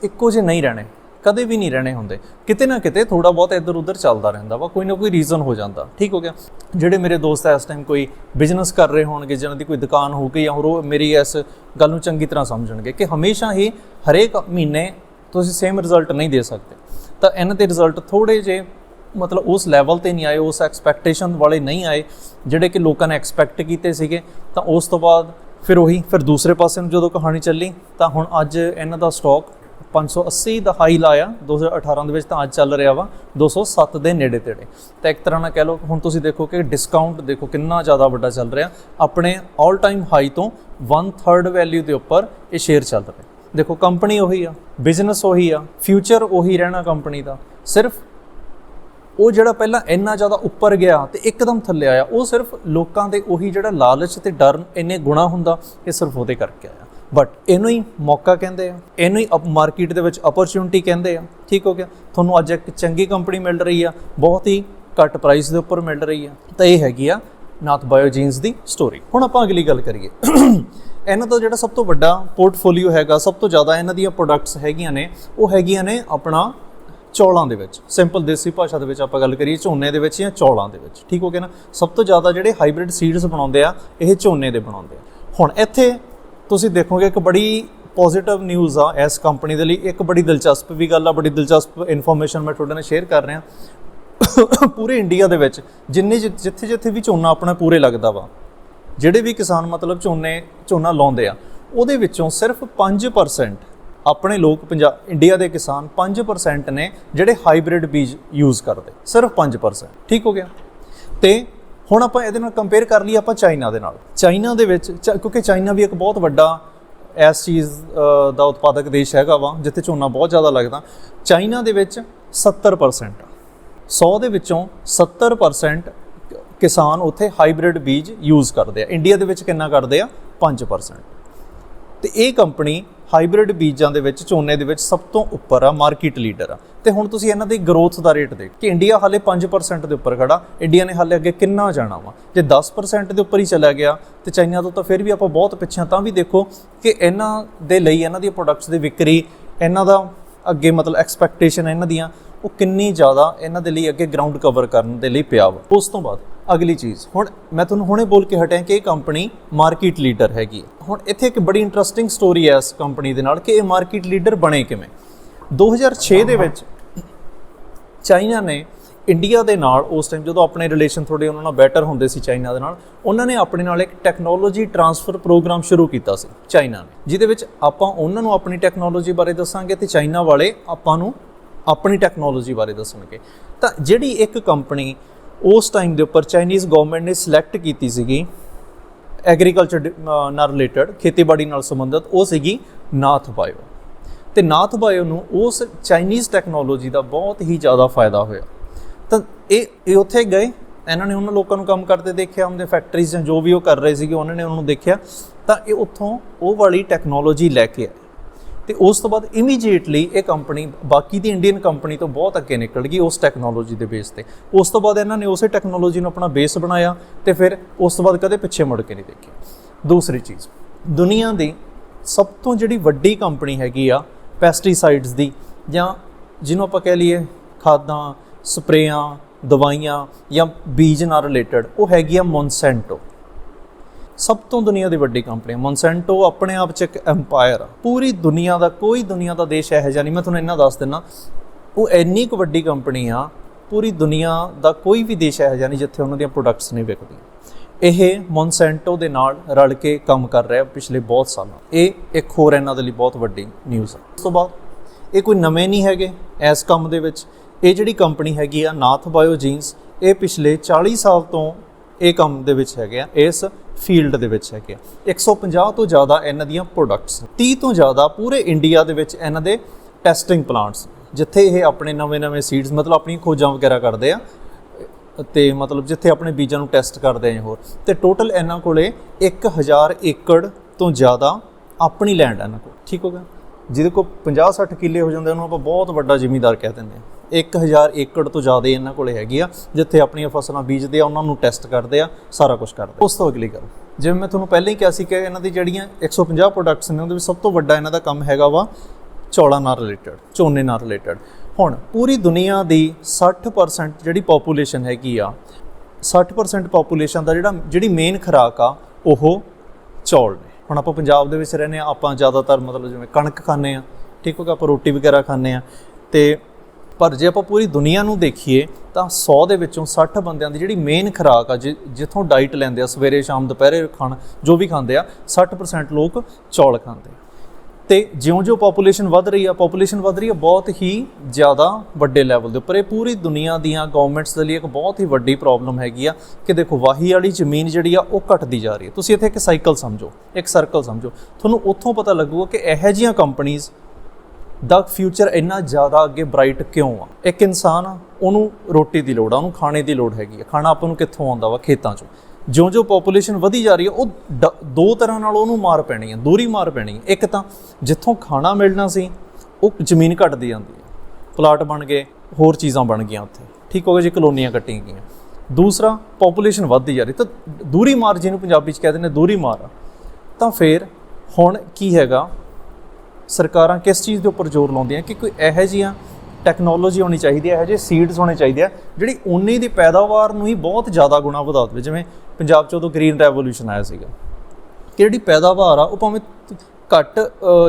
A: ਇੱਕੋ ਜਿਹੇ ਨਹੀਂ ਰਹਿਣੇ। ਕਦੇ ਵੀ ਨਹੀਂ ਰਹਿਣੇ ਹੁੰਦੇ। ਕਿਤੇ ਨਾ ਕਿਤੇ ਥੋੜਾ ਬਹੁਤ ਇੱਧਰ ਉੱਧਰ ਚੱਲਦਾ ਰਹਿੰਦਾ ਵਾ, ਕੋਈ ਨਾ ਕੋਈ ਰੀਜ਼ਨ ਹੋ ਜਾਂਦਾ। ਠੀਕ ਹੋ ਗਿਆ? ਜਿਹੜੇ ਮੇਰੇ ਦੋਸਤ ਐ ਇਸ ਟਾਈਮ ਕੋਈ ਬਿਜ਼ਨਸ ਕਰ ਰਹੇ ਹੋਣਗੇ ਜਿਹਨਾਂ ਦੀ ਕੋਈ ਦੁਕਾਨ ਹੋਊਗੀ ਜਾਂ ਹੋਰ ਉਹ ਮੇਰੀ ਇਸ ਗੱਲ ਨੂੰ ਚੰਗੀ ਤਰ੍ਹਾਂ ਸਮਝਣਗੇ ਕਿ ਹਮੇਸ਼ਾ ਹੀ ਹਰੇਕ ਮਹੀਨੇ ਤੁਸੀਂ ਸੇਮ ਰਿਜ਼ਲਟ ਨਹੀਂ ਦੇ ਸਕਦੇ। ਤਾਂ ਇਹਨਾਂ ਦੇ ਰਿਜ਼ਲਟ ਥੋੜੇ ਜੇ ਮਤਲਬ ਉਸ ਲੈਵਲ ਤੇ ਨਹੀਂ ਆਏ, ਉਸ ਐਕਸਪੈਕਟੇਸ਼ਨ ਵਾਲੇ ਨਹੀਂ ਆਏ, ਜਿਹੜੇ ਕਿ ਲੋਕਾਂ ਨੇ ਐਕਸਪੈਕਟ ਕੀਤੇ ਸੀਗੇ। ਤਾਂ ਉਸ ਤੋਂ ਬਾਅਦ ਫਿਰ ਉਹੀ, ਫਿਰ ਦੂਸਰੇ ਪਾਸੇ ਨੂੰ ਜਦੋਂ ਕਹਾਣੀ ਚੱਲੀ, ਤਾਂ ਹੁਣ ਅੱਜ ਇਹਨਾਂ ਦਾ ਸਟਾਕ 580 ਦਾ ਹਾਈ ਲਾਇਆ 2018 ਦੇ ਵਿੱਚ ਤਾਂ ਅੱਜ ਚੱਲ ਰਿਹਾ ਵਾ 207 ਦੇ ਨੇੜੇ ਤੇੜੇ। ਤਾਂ ਇੱਕ ਤਰ੍ਹਾਂ ਨਾਲ ਕਹਿ ਲਓ, ਹੁਣ ਤੁਸੀਂ ਦੇਖੋ ਕਿ ਡਿਸਕਾਊਂਟ ਦੇਖੋ ਕਿੰਨਾ ਜ਼ਿਆਦਾ ਵੱਡਾ ਚੱਲ ਰਿਹਾ। ਆਪਣੇ 올 ਟਾਈਮ ਹਾਈ ਤੋਂ 1/3 ਵੈਲਿਊ ਦੇ ਉੱਪਰ ਇਹ ਸ਼ੇਅਰ ਚੱਲ ਰਿਹਾ। ਦੇਖੋ ਕੰਪਨੀ ਉਹੀ ਆ ਬਿਜ਼ਨਸ ਉਹੀ ਆ ਫਿਊਚਰ ਉਹੀ ਰਹਿਣਾ ਕੰਪਨੀ ਦਾ। ਸਿਰਫ ਉਹ ਜਿਹੜਾ ਪਹਿਲਾਂ ਇੰਨਾ ਜ਼ਿਆਦਾ ਉੱਪਰ ਗਿਆ ਤੇ ਇੱਕਦਮ ਥੱਲੇ ਆਇਆ, ਉਹ ਸਿਰਫ ਲੋਕਾਂ ਦੇ ਉਹੀ ਜਿਹੜਾ ਲਾਲਚ ਤੇ ਡਰ, ਇੰਨੇ ਗੁਣਾ ਹੁੰਦਾ, ਇਹ ਸਿਰਫ ਉਹਦੇ ਕਰਕੇ ਆਇਆ। ਬਟ ਇਹਨੂੰ ਹੀ ਮੌਕਾ ਕਹਿੰਦੇ ਆ। ਇਹਨੂੰ ਹੀ ਅਪ ਮਾਰਕੀਟ ਦੇ ਵਿੱਚ ਅਪਰਚੂਨਿਟੀ ਕਹਿੰਦੇ ਆ। ਠੀਕ ਹੋ ਗਿਆ? ਤੁਹਾਨੂੰ ਅੱਜ ਇੱਕ ਚੰਗੀ ਕੰਪਨੀ ਮਿਲ ਰਹੀ ਆ। ਬਹੁਤ ਹੀ ਘੱਟ ਪ੍ਰਾਈਸ ਦੇ ਉੱਪਰ ਮਿਲ ਰਹੀ ਆ। ਤਾਂ ਇਹ ਹੈਗੀ ਆ ਨਾਥ ਬਾਇਓਜੀਨਸ ਦੀ ਸਟੋਰੀ ਹੁਣ ਆਪਾਂ ਅਗਲੀ ਗੱਲ ਕਰੀਏ। ਇਹਨਾਂ ਦਾ ਜਿਹੜਾ ਸਭ ਤੋਂ ਵੱਡਾ ਪੋਰਟਫੋਲੀਓ ਹੈਗਾ, ਸਭ ਤੋਂ ਜ਼ਿਆਦਾ ਇਹਨਾਂ ਦੀਆਂ ਪ੍ਰੋਡਕਟਸ ਹੈਗੀਆਂ ਨੇ, ਉਹ ਹੈਗੀਆਂ ਨੇ ਆਪਣਾ ਚੌਲਾਂ ਦੇ ਵਿੱਚ। ਸਿੰਪਲ ਦੇਸੀ ਭਾਸ਼ਾ ਦੇ ਵਿੱਚ ਆਪਾਂ ਗੱਲ ਕਰੀਏ, ਝੋਨੇ ਦੇ ਵਿੱਚ ਜਾਂ ਚੌਲਾਂ ਦੇ ਵਿੱਚ। ਠੀਕ ਹੋ ਗਿਆ ਨਾ? ਸਭ ਤੋਂ ਜ਼ਿਆਦਾ ਜਿਹੜੇ ਹਾਈਬ੍ਰਿਡ ਸੀਡਸ ਬਣਾਉਂਦੇ ਆ, ਇਹ ਝੋਨੇ ਦੇ ਬਣਾਉਂਦੇ ਆ। ਹੁਣ ਇੱਥੇ ਤੁਸੀਂ ਦੇਖੋਗੇ ਇੱਕ ਬੜੀ ਪੋਜ਼ਿਟਿਵ ਨਿਊਜ਼ ਆ ਇਸ ਕੰਪਨੀ ਦੇ ਲਈ। ਇੱਕ ਬੜੀ ਦਿਲਚਸਪ ਵੀ ਗੱਲ ਆ, ਬੜੀ ਦਿਲਚਸਪ ਇਨਫੋਰਮੇਸ਼ਨ ਮੈਂ ਤੁਹਾਡੇ ਨਾਲ ਸ਼ੇਅਰ ਕਰ ਰਿਹਾ। ਪੂਰੇ ਇੰਡੀਆ ਦੇ ਵਿੱਚ ਜਿੰਨੇ ਜਿ- ਜਿੱਥੇ ਜਿੱਥੇ ਵੀ ਝੋਨਾ ਆਪਣਾ ਪੂਰੇ ਲੱਗਦਾ ਵਾ, ਜਿਹੜੇ ਵੀ ਕਿਸਾਨ ਮਤਲਬ ਝੋਨੇ, ਝੋਨਾ ਲਾਉਂਦੇ ਆ, ਉਹਦੇ ਵਿੱਚੋਂ ਸਿਰਫ 5% ਆਪਣੇ ਲੋਕ ਪੰਜਾਬ ਇੰਡੀਆ ਦੇ ਕਿਸਾਨ 5% ਨੇ ਜਿਹੜੇ ਹਾਈਬ੍ਰਿਡ ਬੀਜ ਯੂਜ਼ ਕਰਦੇ। ਸਿਰਫ 5% ਠੀਕ ਹੋ ਗਿਆ? ਤੇ ਹੁਣ ਆਪਾਂ ਇਹਦੇ ਨਾਲ ਕੰਪੇਅਰ ਕਰ ਲਈਏ ਆਪਾਂ ਚਾਈਨਾ ਦੇ ਨਾਲ। ਚਾਈਨਾ ਦੇ ਵਿੱਚ ਚ- ਕਿਉਂਕਿ ਚਾਈਨਾ ਵੀ ਇੱਕ ਬਹੁਤ ਵੱਡਾ ਇਸ ਚੀਜ਼ ਦਾ ਉਤਪਾਦਕ ਦੇਸ਼ ਹੈਗਾ ਵਾ, ਜਿੱਥੇ ਝੋਨਾ ਬਹੁਤ ਜ਼ਿਆਦਾ ਲੱਗਦਾ। ਚਾਈਨਾ ਦੇ ਵਿੱਚ 70% 100 ਦੇ ਵਿੱਚੋਂ 70% ਕਿਸਾਨ ਉੱਥੇ ਹਾਈਬ੍ਰਿਡ ਬੀਜ ਯੂਜ਼ ਕਰਦੇ ਆ। ਇੰਡੀਆ ਦੇ ਵਿੱਚ ਕਿੰਨਾ ਕਰਦੇ ਆ? 5% ਤੇ ਇਹ ਕੰਪਨੀ ਹਾਈਬ੍ਰਿਡ ਬੀਜਾਂ ਦੇ ਵਿੱਚ, ਝੋਨੇ ਦੇ ਵਿੱਚ ਸਭ ਤੋਂ ਉੱਪਰ ਆ ਮਾਰਕੀਟ ਲੀਡਰ ਆ। ਤੇ ਹੁਣ ਤੁਸੀਂ ਇਹਨਾਂ ਦੀ ਗਰੋਥ ਦਾ ਰੇਟ ਦੇਖ ਕਿ ਇੰਡੀਆ ਹਾਲੇ 5% ਦੇ ਉੱਪਰ ਖੜਾ। ਇੰਡੀਆ ਨੇ ਹਾਲੇ ਅੱਗੇ ਕਿੰਨਾ ਜਾਣਾ ਵਾ? ਜੇ 10% ਦੇ ਉੱਪਰ ਹੀ ਚਲਾ ਗਿਆ, ਤੇ ਚਾਈਨਾ ਤੋਂ ਤਾਂ ਫਿਰ ਵੀ ਆਪਾਂ ਬਹੁਤ ਪਿੱਛੇ ਹਾਂ ਤਾਂ ਵੀ ਦੇਖੋ ਕਿ ਇਹਨਾਂ ਦੇ ਲਈ, ਇਹਨਾਂ ਦੀ ਪ੍ਰੋਡਕਟਸ ਦੀ ਵਿਕਰੀ, ਇਹਨਾਂ ਦਾ ਅੱਗੇ ਮਤਲਬ ਐਕਸਪੈਕਟੇਸ਼ਨ ਇਹਨਾਂ ਦੀਆਂ ਉਹ ਕਿੰਨੀ ਜ਼ਿਆਦਾ ਇਹਨਾਂ ਦੇ ਲਈ ਅੱਗੇ ਗਰਾਊਂਡ ਕਵਰ ਕਰਨ ਦੇ ਲਈ ਪਿਆ ਵਾ। ਉਸ ਤੋਂ ਬਾਅਦ ਅਗਲੀ ਚੀਜ਼, ਹੁਣ ਮੈਂ ਤੁਹਾਨੂੰ ਹੁਣੇ ਬੋਲ ਕੇ ਹਟਿਆ ਕਿ ਇਹ ਕੰਪਨੀ ਮਾਰਕੀਟ ਲੀਡਰ ਹੈਗੀ ਹੁਣ ਇੱਥੇ ਇੱਕ ਬੜੀ ਇੰਟਰਸਟਿੰਗ ਸਟੋਰੀ ਹੈ ਇਸ ਕੰਪਨੀ ਦੇ ਨਾਲ ਕਿ ਇਹ ਮਾਰਕੀਟ ਲੀਡਰ ਬਣੇ ਕਿਵੇਂ। 2006 ਦੇ ਵਿੱਚ ਚਾਈਨਾ ਨੇ ਇੰਡੀਆ ਦੇ ਨਾਲ, ਉਸ ਟਾਈਮ ਜਦੋਂ ਆਪਣੇ ਰਿਲੇਸ਼ਨ ਥੋੜੇ ਉਹਨਾਂ ਨਾਲ ਬੈਟਰ ਹੁੰਦੇ ਸੀ ਚਾਈਨਾ ਦੇ ਨਾਲ, ਉਹਨਾਂ ਨੇ ਆਪਣੇ ਨਾਲ ਇੱਕ ਟੈਕਨੋਲੋਜੀ ਟਰਾਂਸਫਰ ਪ੍ਰੋਗਰਾਮ ਸ਼ੁਰੂ ਕੀਤਾ ਸੀ ਚਾਈਨਾ ਨੇ, ਜਿਹਦੇ ਵਿੱਚ ਆਪਾਂ ਉਹਨਾਂ ਨੂੰ ਆਪਣੀ ਟੈਕਨੋਲੋਜੀ ਬਾਰੇ ਦੱਸਾਂਗੇ ਤੇ ਚਾਈਨਾ ਵਾਲੇ ਆਪਾਂ ਨੂੰ ਆਪਣੀ ਟੈਕਨੋਲੋਜੀ ਬਾਰੇ ਦੱਸਣਗੇ। ਤਾਂ ਜਿਹੜੀ ਇੱਕ ਕੰਪਨੀ ਉਸ ਟਾਈਮ ਦੇ ਉੱਪਰ ਚਾਈਨੀਜ਼ ਗਵਰਨਮੈਂਟ ਨੇ ਸਿਲੈਕਟ ਕੀਤੀ ਸੀਗੀ ਐਗਰੀਕਲਚਰ ਨਾਲ ਰਿਲੇਟਡ ਖੇਤੀਬਾੜੀ ਨਾਲ ਸੰਬੰਧਿਤ, ਉਹ ਸੀਗੀ ਨਾਥ ਬਾਇਓ ਤੇ ਨਾਥ ਬਾਇਓ ਨੂੰ ਉਸ ਚਾਈਨੀਜ਼ ਟੈਕਨੋਲੋਜੀ ਦਾ ਬਹੁਤ ਹੀ ਜ਼ਿਆਦਾ ਫਾਇਦਾ ਹੋਇਆ। ਤਾਂ ਇਹ ਇਹ ਉੱਥੇ ਗਏ, ਇਹਨਾਂ ਨੇ ਉਹਨਾਂ ਲੋਕਾਂ ਨੂੰ ਕੰਮ ਕਰਦੇ ਦੇਖਿਆ ਉਹਦੇ ਫੈਕਟਰੀਜ਼ ਜਾਂ ਜੋ ਵੀ ਉਹ ਕਰ ਰਹੇ ਸੀਗੇ, ਉਹਨਾਂ ਨੇ ਉਹਨਾਂ ਨੂੰ ਦੇਖਿਆ। ਤਾਂ ਇਹ ਉੱਥੋਂ ਉਹ ਵਾਲੀ ਟੈਕਨੋਲੋਜੀ ਲੈ ਕੇ ਆਏ। ਤੇ ਉਸ ਤੋਂ ਬਾਅਦ ਇਮੀਡੀਏਟਲੀ ਇਹ ਕੰਪਨੀ ਬਾਕੀ ਦੀ ਇੰਡੀਅਨ ਕੰਪਨੀ ਤੋਂ ਬਹੁਤ ਅੱਗੇ ਨਿਕਲ ਗਈ ਉਸ ਟੈਕਨੋਲੋਜੀ ਦੇ ਬੇਸ ਤੇ। ਉਸ ਤੋਂ ਬਾਅਦ ਇਹਨਾਂ ਨੇ ਉਸੇ ਟੈਕਨੋਲੋਜੀ ਨੂੰ ਆਪਣਾ ਬੇਸ ਬਣਾਇਆ ਤੇ ਫਿਰ ਉਸ ਤੋਂ ਬਾਅਦ ਕਦੇ ਪਿੱਛੇ ਮੁੜ ਕੇ ਨਹੀਂ ਦੇਖਿਆ। ਦੂਸਰੀ ਚੀਜ਼, ਦੁਨੀਆ ਦੀ ਸਭ ਤੋਂ ਜਿਹੜੀ ਵੱਡੀ ਕੰਪਨੀ ਹੈਗੀ ਆ ਪੈਸਟੀਸਾਈਡਸ ਦੀ ਜਾਂ ਜਿਹਨੂੰ ਆਪਾਂ ਕਹਿ ਲਈਏ ਖਾਦਾਂ, ਸਪਰੇਆਂ, ਦਵਾਈਆਂ ਜਾਂ ਬੀਜ ਨਾਲ ਰਿਲੇਟਡ ਉਹ ਹੈਗੀ ਆ ਮੌਨਸੈਂਟੋ ਸਭ ਤੋਂ ਦੁਨੀਆ ਦੀ ਵੱਡੀ ਕੰਪਨੀ ਹੈ ਮੌਨਸੈਂਟੋ ਆਪਣੇ ਆਪ 'ਚ ਇੱਕ ਐਮਪਾਇਰ ਆ। ਪੂਰੀ ਦੁਨੀਆ ਦਾ, ਕੋਈ ਦੁਨੀਆ ਦਾ ਦੇਸ਼ ਇਹੋ ਜਿਹਾ ਨਹੀਂ। ਮੈਂ ਤੁਹਾਨੂੰ ਇੰਨਾ ਦੱਸ ਦਿੰਨਾ, ਉਹ ਇੰਨੀ ਕੁ ਵੱਡੀ ਕੰਪਨੀ ਆ, ਪੂਰੀ ਦੁਨੀਆ ਦਾ ਕੋਈ ਵੀ ਦੇਸ਼ ਇਹੋ ਜਿਹਾ ਨਹੀਂ ਜਿੱਥੇ ਉਹਨਾਂ ਦੀਆਂ ਪ੍ਰੋਡਕਟਸ ਨਹੀਂ ਵਿਕਦੀਆਂ। ਇਹ ਮੌਨਸੈਂਟੋ ਦੇ ਨਾਲ ਰਲ ਕੇ ਕੰਮ ਕਰ ਰਿਹਾ ਪਿਛਲੇ ਬਹੁਤ ਸਾਲਾਂ। ਇਹ ਇੱਕ ਹੋਰ ਇਹਨਾਂ ਦੇ ਲਈ ਬਹੁਤ ਵੱਡੀ ਨਿਊਜ਼ ਆ। ਉਸ ਤੋਂ ਬਾਅਦ, ਇਹ ਕੋਈ ਨਵੇਂ ਨਹੀਂ ਹੈਗੇ ਇਸ ਕੰਮ ਦੇ ਵਿੱਚ। ਇਹ ਜਿਹੜੀ ਕੰਪਨੀ ਹੈਗੀ ਆ, ਨਾਥ ਬਾਇਓ ਜੀਨਸ, ਇਹ ਪਿਛਲੇ 40 ਸਾਲ ਤੋਂ ਇਹ ਕੰਮ ਦੇ ਵਿੱਚ ਹੈਗੇ ਆ, ਇਸ ਫੀਲਡ ਦੇ ਵਿੱਚ ਹੈਗੇ ਆ। 150 ਤੋਂ ਜ਼ਿਆਦਾ ਇਹਨਾਂ ਦੀਆਂ ਪ੍ਰੋਡਕਟਸ 30 ਤੋਂ ਜ਼ਿਆਦਾ ਪੂਰੇ ਇੰਡੀਆ ਦੇ ਵਿੱਚ ਇਹਨਾਂ ਦੇ ਟੈਸਟਿੰਗ ਪਲਾਂਟਸ ਜਿੱਥੇ ਇਹ ਆਪਣੇ ਨਵੇਂ-ਨਵੇਂ ਸੀਡਸ ਮਤਲਬ ਆਪਣੀਆਂ ਖੋਜਾਂ ਵਗੈਰਾ ਕਰਦੇ ਆ, ਤੇ ਮਤਲਬ ਜਿੱਥੇ ਆਪਣੇ ਬੀਜਾਂ ਨੂੰ ਟੈਸਟ ਕਰਦੇ ਆ ਹੋਰ। ਤੇ ਟੋਟਲ ਇਹਨਾਂ ਕੋਲੇ 1000 ਏਕੜ ਤੋਂ ਜ਼ਿਆਦਾ ਆਪਣੀ ਲੈਂਡ ਹੈ ਇਹਨਾਂ ਕੋਲ। ਠੀਕ ਹੋ ਗਿਆ? ਜਿਹਦੇ ਕੋਲ 50 60 ਕਿੱਲੇ ਹੋ ਜਾਂਦੇ ਉਹਨੂੰ ਆਪਾਂ ਬਹੁਤ ਵੱਡਾ ਜ਼ਿਮੀਂਦਾਰ ਕਹਿ ਦਿੰਦੇ ਆ। 1000 ਏਕੜ ਤੋਂ ਜ਼ਿਆਦਾ ਇਹਨਾਂ ਕੋਲੇ ਹੈਗੀ ਆ, ਜਿੱਥੇ ਆਪਣੀਆਂ ਫਸਲਾਂ ਬੀਜਦੇ ਆ, ਉਹਨਾਂ ਨੂੰ ਟੈਸਟ ਕਰਦੇ ਆ, ਸਾਰਾ ਕੁਝ ਕਰਦੇ ਉਸ ਤੋਂ ਅਗਲੀ ਗੱਲ, ਜਿਵੇਂ ਮੈਂ ਤੁਹਾਨੂੰ ਪਹਿਲਾਂ ਹੀ ਕਿਹਾ ਸੀ ਕਿ ਇਹਨਾਂ ਦੀ ਜਿਹੜੀਆਂ 150 ਪ੍ਰੋਡਕਟਸ ਨੇ, ਉਹਦੇ ਵਿੱਚ ਸਭ ਤੋਂ ਵੱਡਾ ਇਹਨਾਂ ਦਾ ਕੰਮ ਹੈਗਾ ਵਾ ਚੌਲਾਂ ਨਾਲ ਰਿਲੇਟਡ ਝੋਨੇ ਨਾਲ ਰਿਲੇਟਡ ਹੁਣ ਪੂਰੀ ਦੁਨੀਆ ਦੀ 60% ਜਿਹੜੀ ਪੋਪੂਲੇਸ਼ਨ ਹੈਗੀ ਆ 60% ਪੋਪੂਲੇਸ਼ਨ ਦਾ ਜਿਹੜਾ, ਜਿਹੜੀ ਮੇਨ ਖੁਰਾਕ ਆ, ਉਹ ਚੌਲ ਨੇ। ਹੁਣ ਆਪਾਂ ਪੰਜਾਬ ਦੇ ਵਿੱਚ ਰਹਿੰਦੇ ਆ, ਆਪਾਂ ਜ਼ਿਆਦਾਤਰ ਮਤਲਬ ਜਿਵੇਂ ਕਣਕ ਖਾਂਦੇ ਆ, ਠੀਕ ਹੋ ਗਿਆ, ਆਪਾਂ ਰੋਟੀ ਵਗੈਰਾ ਖਾਂਦੇ ਆ, ਤੇ ਪਰ ਜੇ ਆਪਾਂ ਪੂਰੀ ਦੁਨੀਆ ਨੂੰ ਦੇਖੀਏ, ਤਾਂ 100 ਦੇ ਵਿੱਚੋਂ 60 ਬੰਦਿਆਂ ਦੀ ਜਿਹੜੀ ਮੇਨ ਖੁਰਾਕ ਆ, ਜਿ- ਜਿੱਥੋਂ ਡਾਈਟ ਲੈਂਦੇ ਆ, ਸਵੇਰੇ ਸ਼ਾਮ ਦੁਪਹਿਰੇ ਖਾਣ, ਜੋ ਵੀ ਖਾਂਦੇ ਆ 60% ਲੋਕ ਚੌਲ ਖਾਂਦੇ ਆ। ਤੇ ਜਿਉਂ-ਜਿਉਂ ਪੋਪੂਲੇਸ਼ਨ ਵੱਧ ਰਹੀ ਆ ਪੋਪੂਲੇਸ਼ਨ ਵੱਧ ਰਹੀ ਆ, ਬਹੁਤ ਹੀ ਜ਼ਿਆਦਾ ਵੱਡੇ ਲੈਵਲ ਦੇ ਉੱਪਰ। ਇਹ ਪੂਰੀ ਦੁਨੀਆ ਦੀਆਂ ਗਵਰਨਮੈਂਟਸ ਦੇ ਲਈ ਇੱਕ ਬਹੁਤ ਹੀ ਵੱਡੀ ਪ੍ਰੋਬਲਮ ਹੈਗੀ ਆ ਕਿ ਦੇਖੋ, ਵਾਹੀ ਵਾਲੀ ਜ਼ਮੀਨ ਜਿਹੜੀ ਆ, ਉਹ ਘਟਦੀ ਜਾ ਰਹੀ ਹੈ ਤੁਸੀਂ ਇੱਥੇ ਇੱਕ ਸਾਈਕਲ ਸਮਝੋ, ਇੱਕ ਸਰਕਲ ਸਮਝੋ। ਤੁਹਾਨੂੰ ਉੱਥੋਂ ਪਤਾ ਲੱਗੂਗਾ ਕਿ ਇਹੋ ਜਿਹੀਆਂ ਕੰਪਨੀਆਂ ਦਾ ਫਿਊਚਰ ਇੰਨਾ ਜ਼ਿਆਦਾ ਅੱਗੇ ਬ੍ਰਾਈਟ ਕਿਉਂ ਆ? ਇੱਕ ਇਨਸਾਨ ਆ, ਉਹਨੂੰ ਰੋਟੀ ਦੀ ਲੋੜ ਆ, ਉਹਨੂੰ ਖਾਣੇ ਦੀ ਲੋੜ ਹੈਗੀ ਆ। ਖਾਣਾ ਆਪਾਂ ਨੂੰ ਕਿੱਥੋਂ ਆਉਂਦਾ ਵਾ? ਖੇਤਾਂ ਚੋਂ। ਜਿਉਂ-ਜਿਉਂ ਪੋਪੂਲੇਸ਼ਨ ਵਧੀ ਜਾ ਰਹੀ ਹੈ ਉਹ ਡ- ਦੋ ਤਰ੍ਹਾਂ ਨਾਲ ਉਹਨੂੰ ਮਾਰ ਪੈਣੀ ਹੈ ਦੂਰੀ ਮਾਰ ਪੈਣੀ ਹੈ ਇੱਕ ਤਾਂ ਜਿੱਥੋਂ ਖਾਣਾ ਮਿਲਣਾ ਸੀ, ਉਹ ਜ਼ਮੀਨ ਘਟਦੀ ਜਾਂਦੀ ਹੈ ਪਲਾਟ ਬਣ ਗਏ, ਹੋਰ ਚੀਜ਼ਾਂ ਬਣ ਗਈਆਂ ਉੱਥੇ। ਠੀਕ ਹੋ ਗਿਆ ਜੀ, ਕਲੋਨੀਆਂ ਕੱਟੀਆਂ ਗਈਆਂ। ਦੂਸਰਾ ਪੋਪੂਲੇਸ਼ਨ ਵੱਧਦੀ ਜਾ ਰਹੀ, ਤਾਂ ਦੂਰੀ ਮਾਰ ਜਿਹਨੂੰ ਪੰਜਾਬੀ ਚ ਕਹਿੰਦੇ ਨੇ ਦੂਰੀ ਮਾਰ ਆ। ਤਾਂ ਫਿਰ ਹੁਣ ਕੀ ਹੈਗਾ? ਸਰਕਾਰਾਂ ਕਿਸ ਚੀਜ਼ ਦੇ ਉੱਪਰ ਜ਼ੋਰ ਲਾਉਂਦੀਆਂ ਕਿ ਕੋਈ ਇਹੋ ਜਿਹੀਆਂ ਟੈਕਨੋਲੋਜੀ ਹੋਣੀ ਚਾਹੀਦੀ ਹੈ, ਇਹੋ ਜਿਹੇ ਸੀਡਸ ਹੋਣੇ ਚਾਹੀਦੇ ਆ, ਜਿਹੜੀ ਉਨੀ ਦੀ ਪੈਦਾਵਾਰ ਨੂੰ ਹੀ ਬਹੁਤ ਜ਼ਿਆਦਾ ਗੁਣਾ ਵਧਾ ਦੇਵੇ। ਜਿਵੇਂ ਪੰਜਾਬ 'ਚ ਉਦੋਂ ਗ੍ਰੀਨ ਰੈਵੋਲੂਸ਼ਨ ਆਇਆ ਸੀਗਾ। ਕਿ ਜਿਹੜੀ ਪੈਦਾਵਾਰ ਆ, ਉਹ ਭਾਵੇਂ ਘੱਟ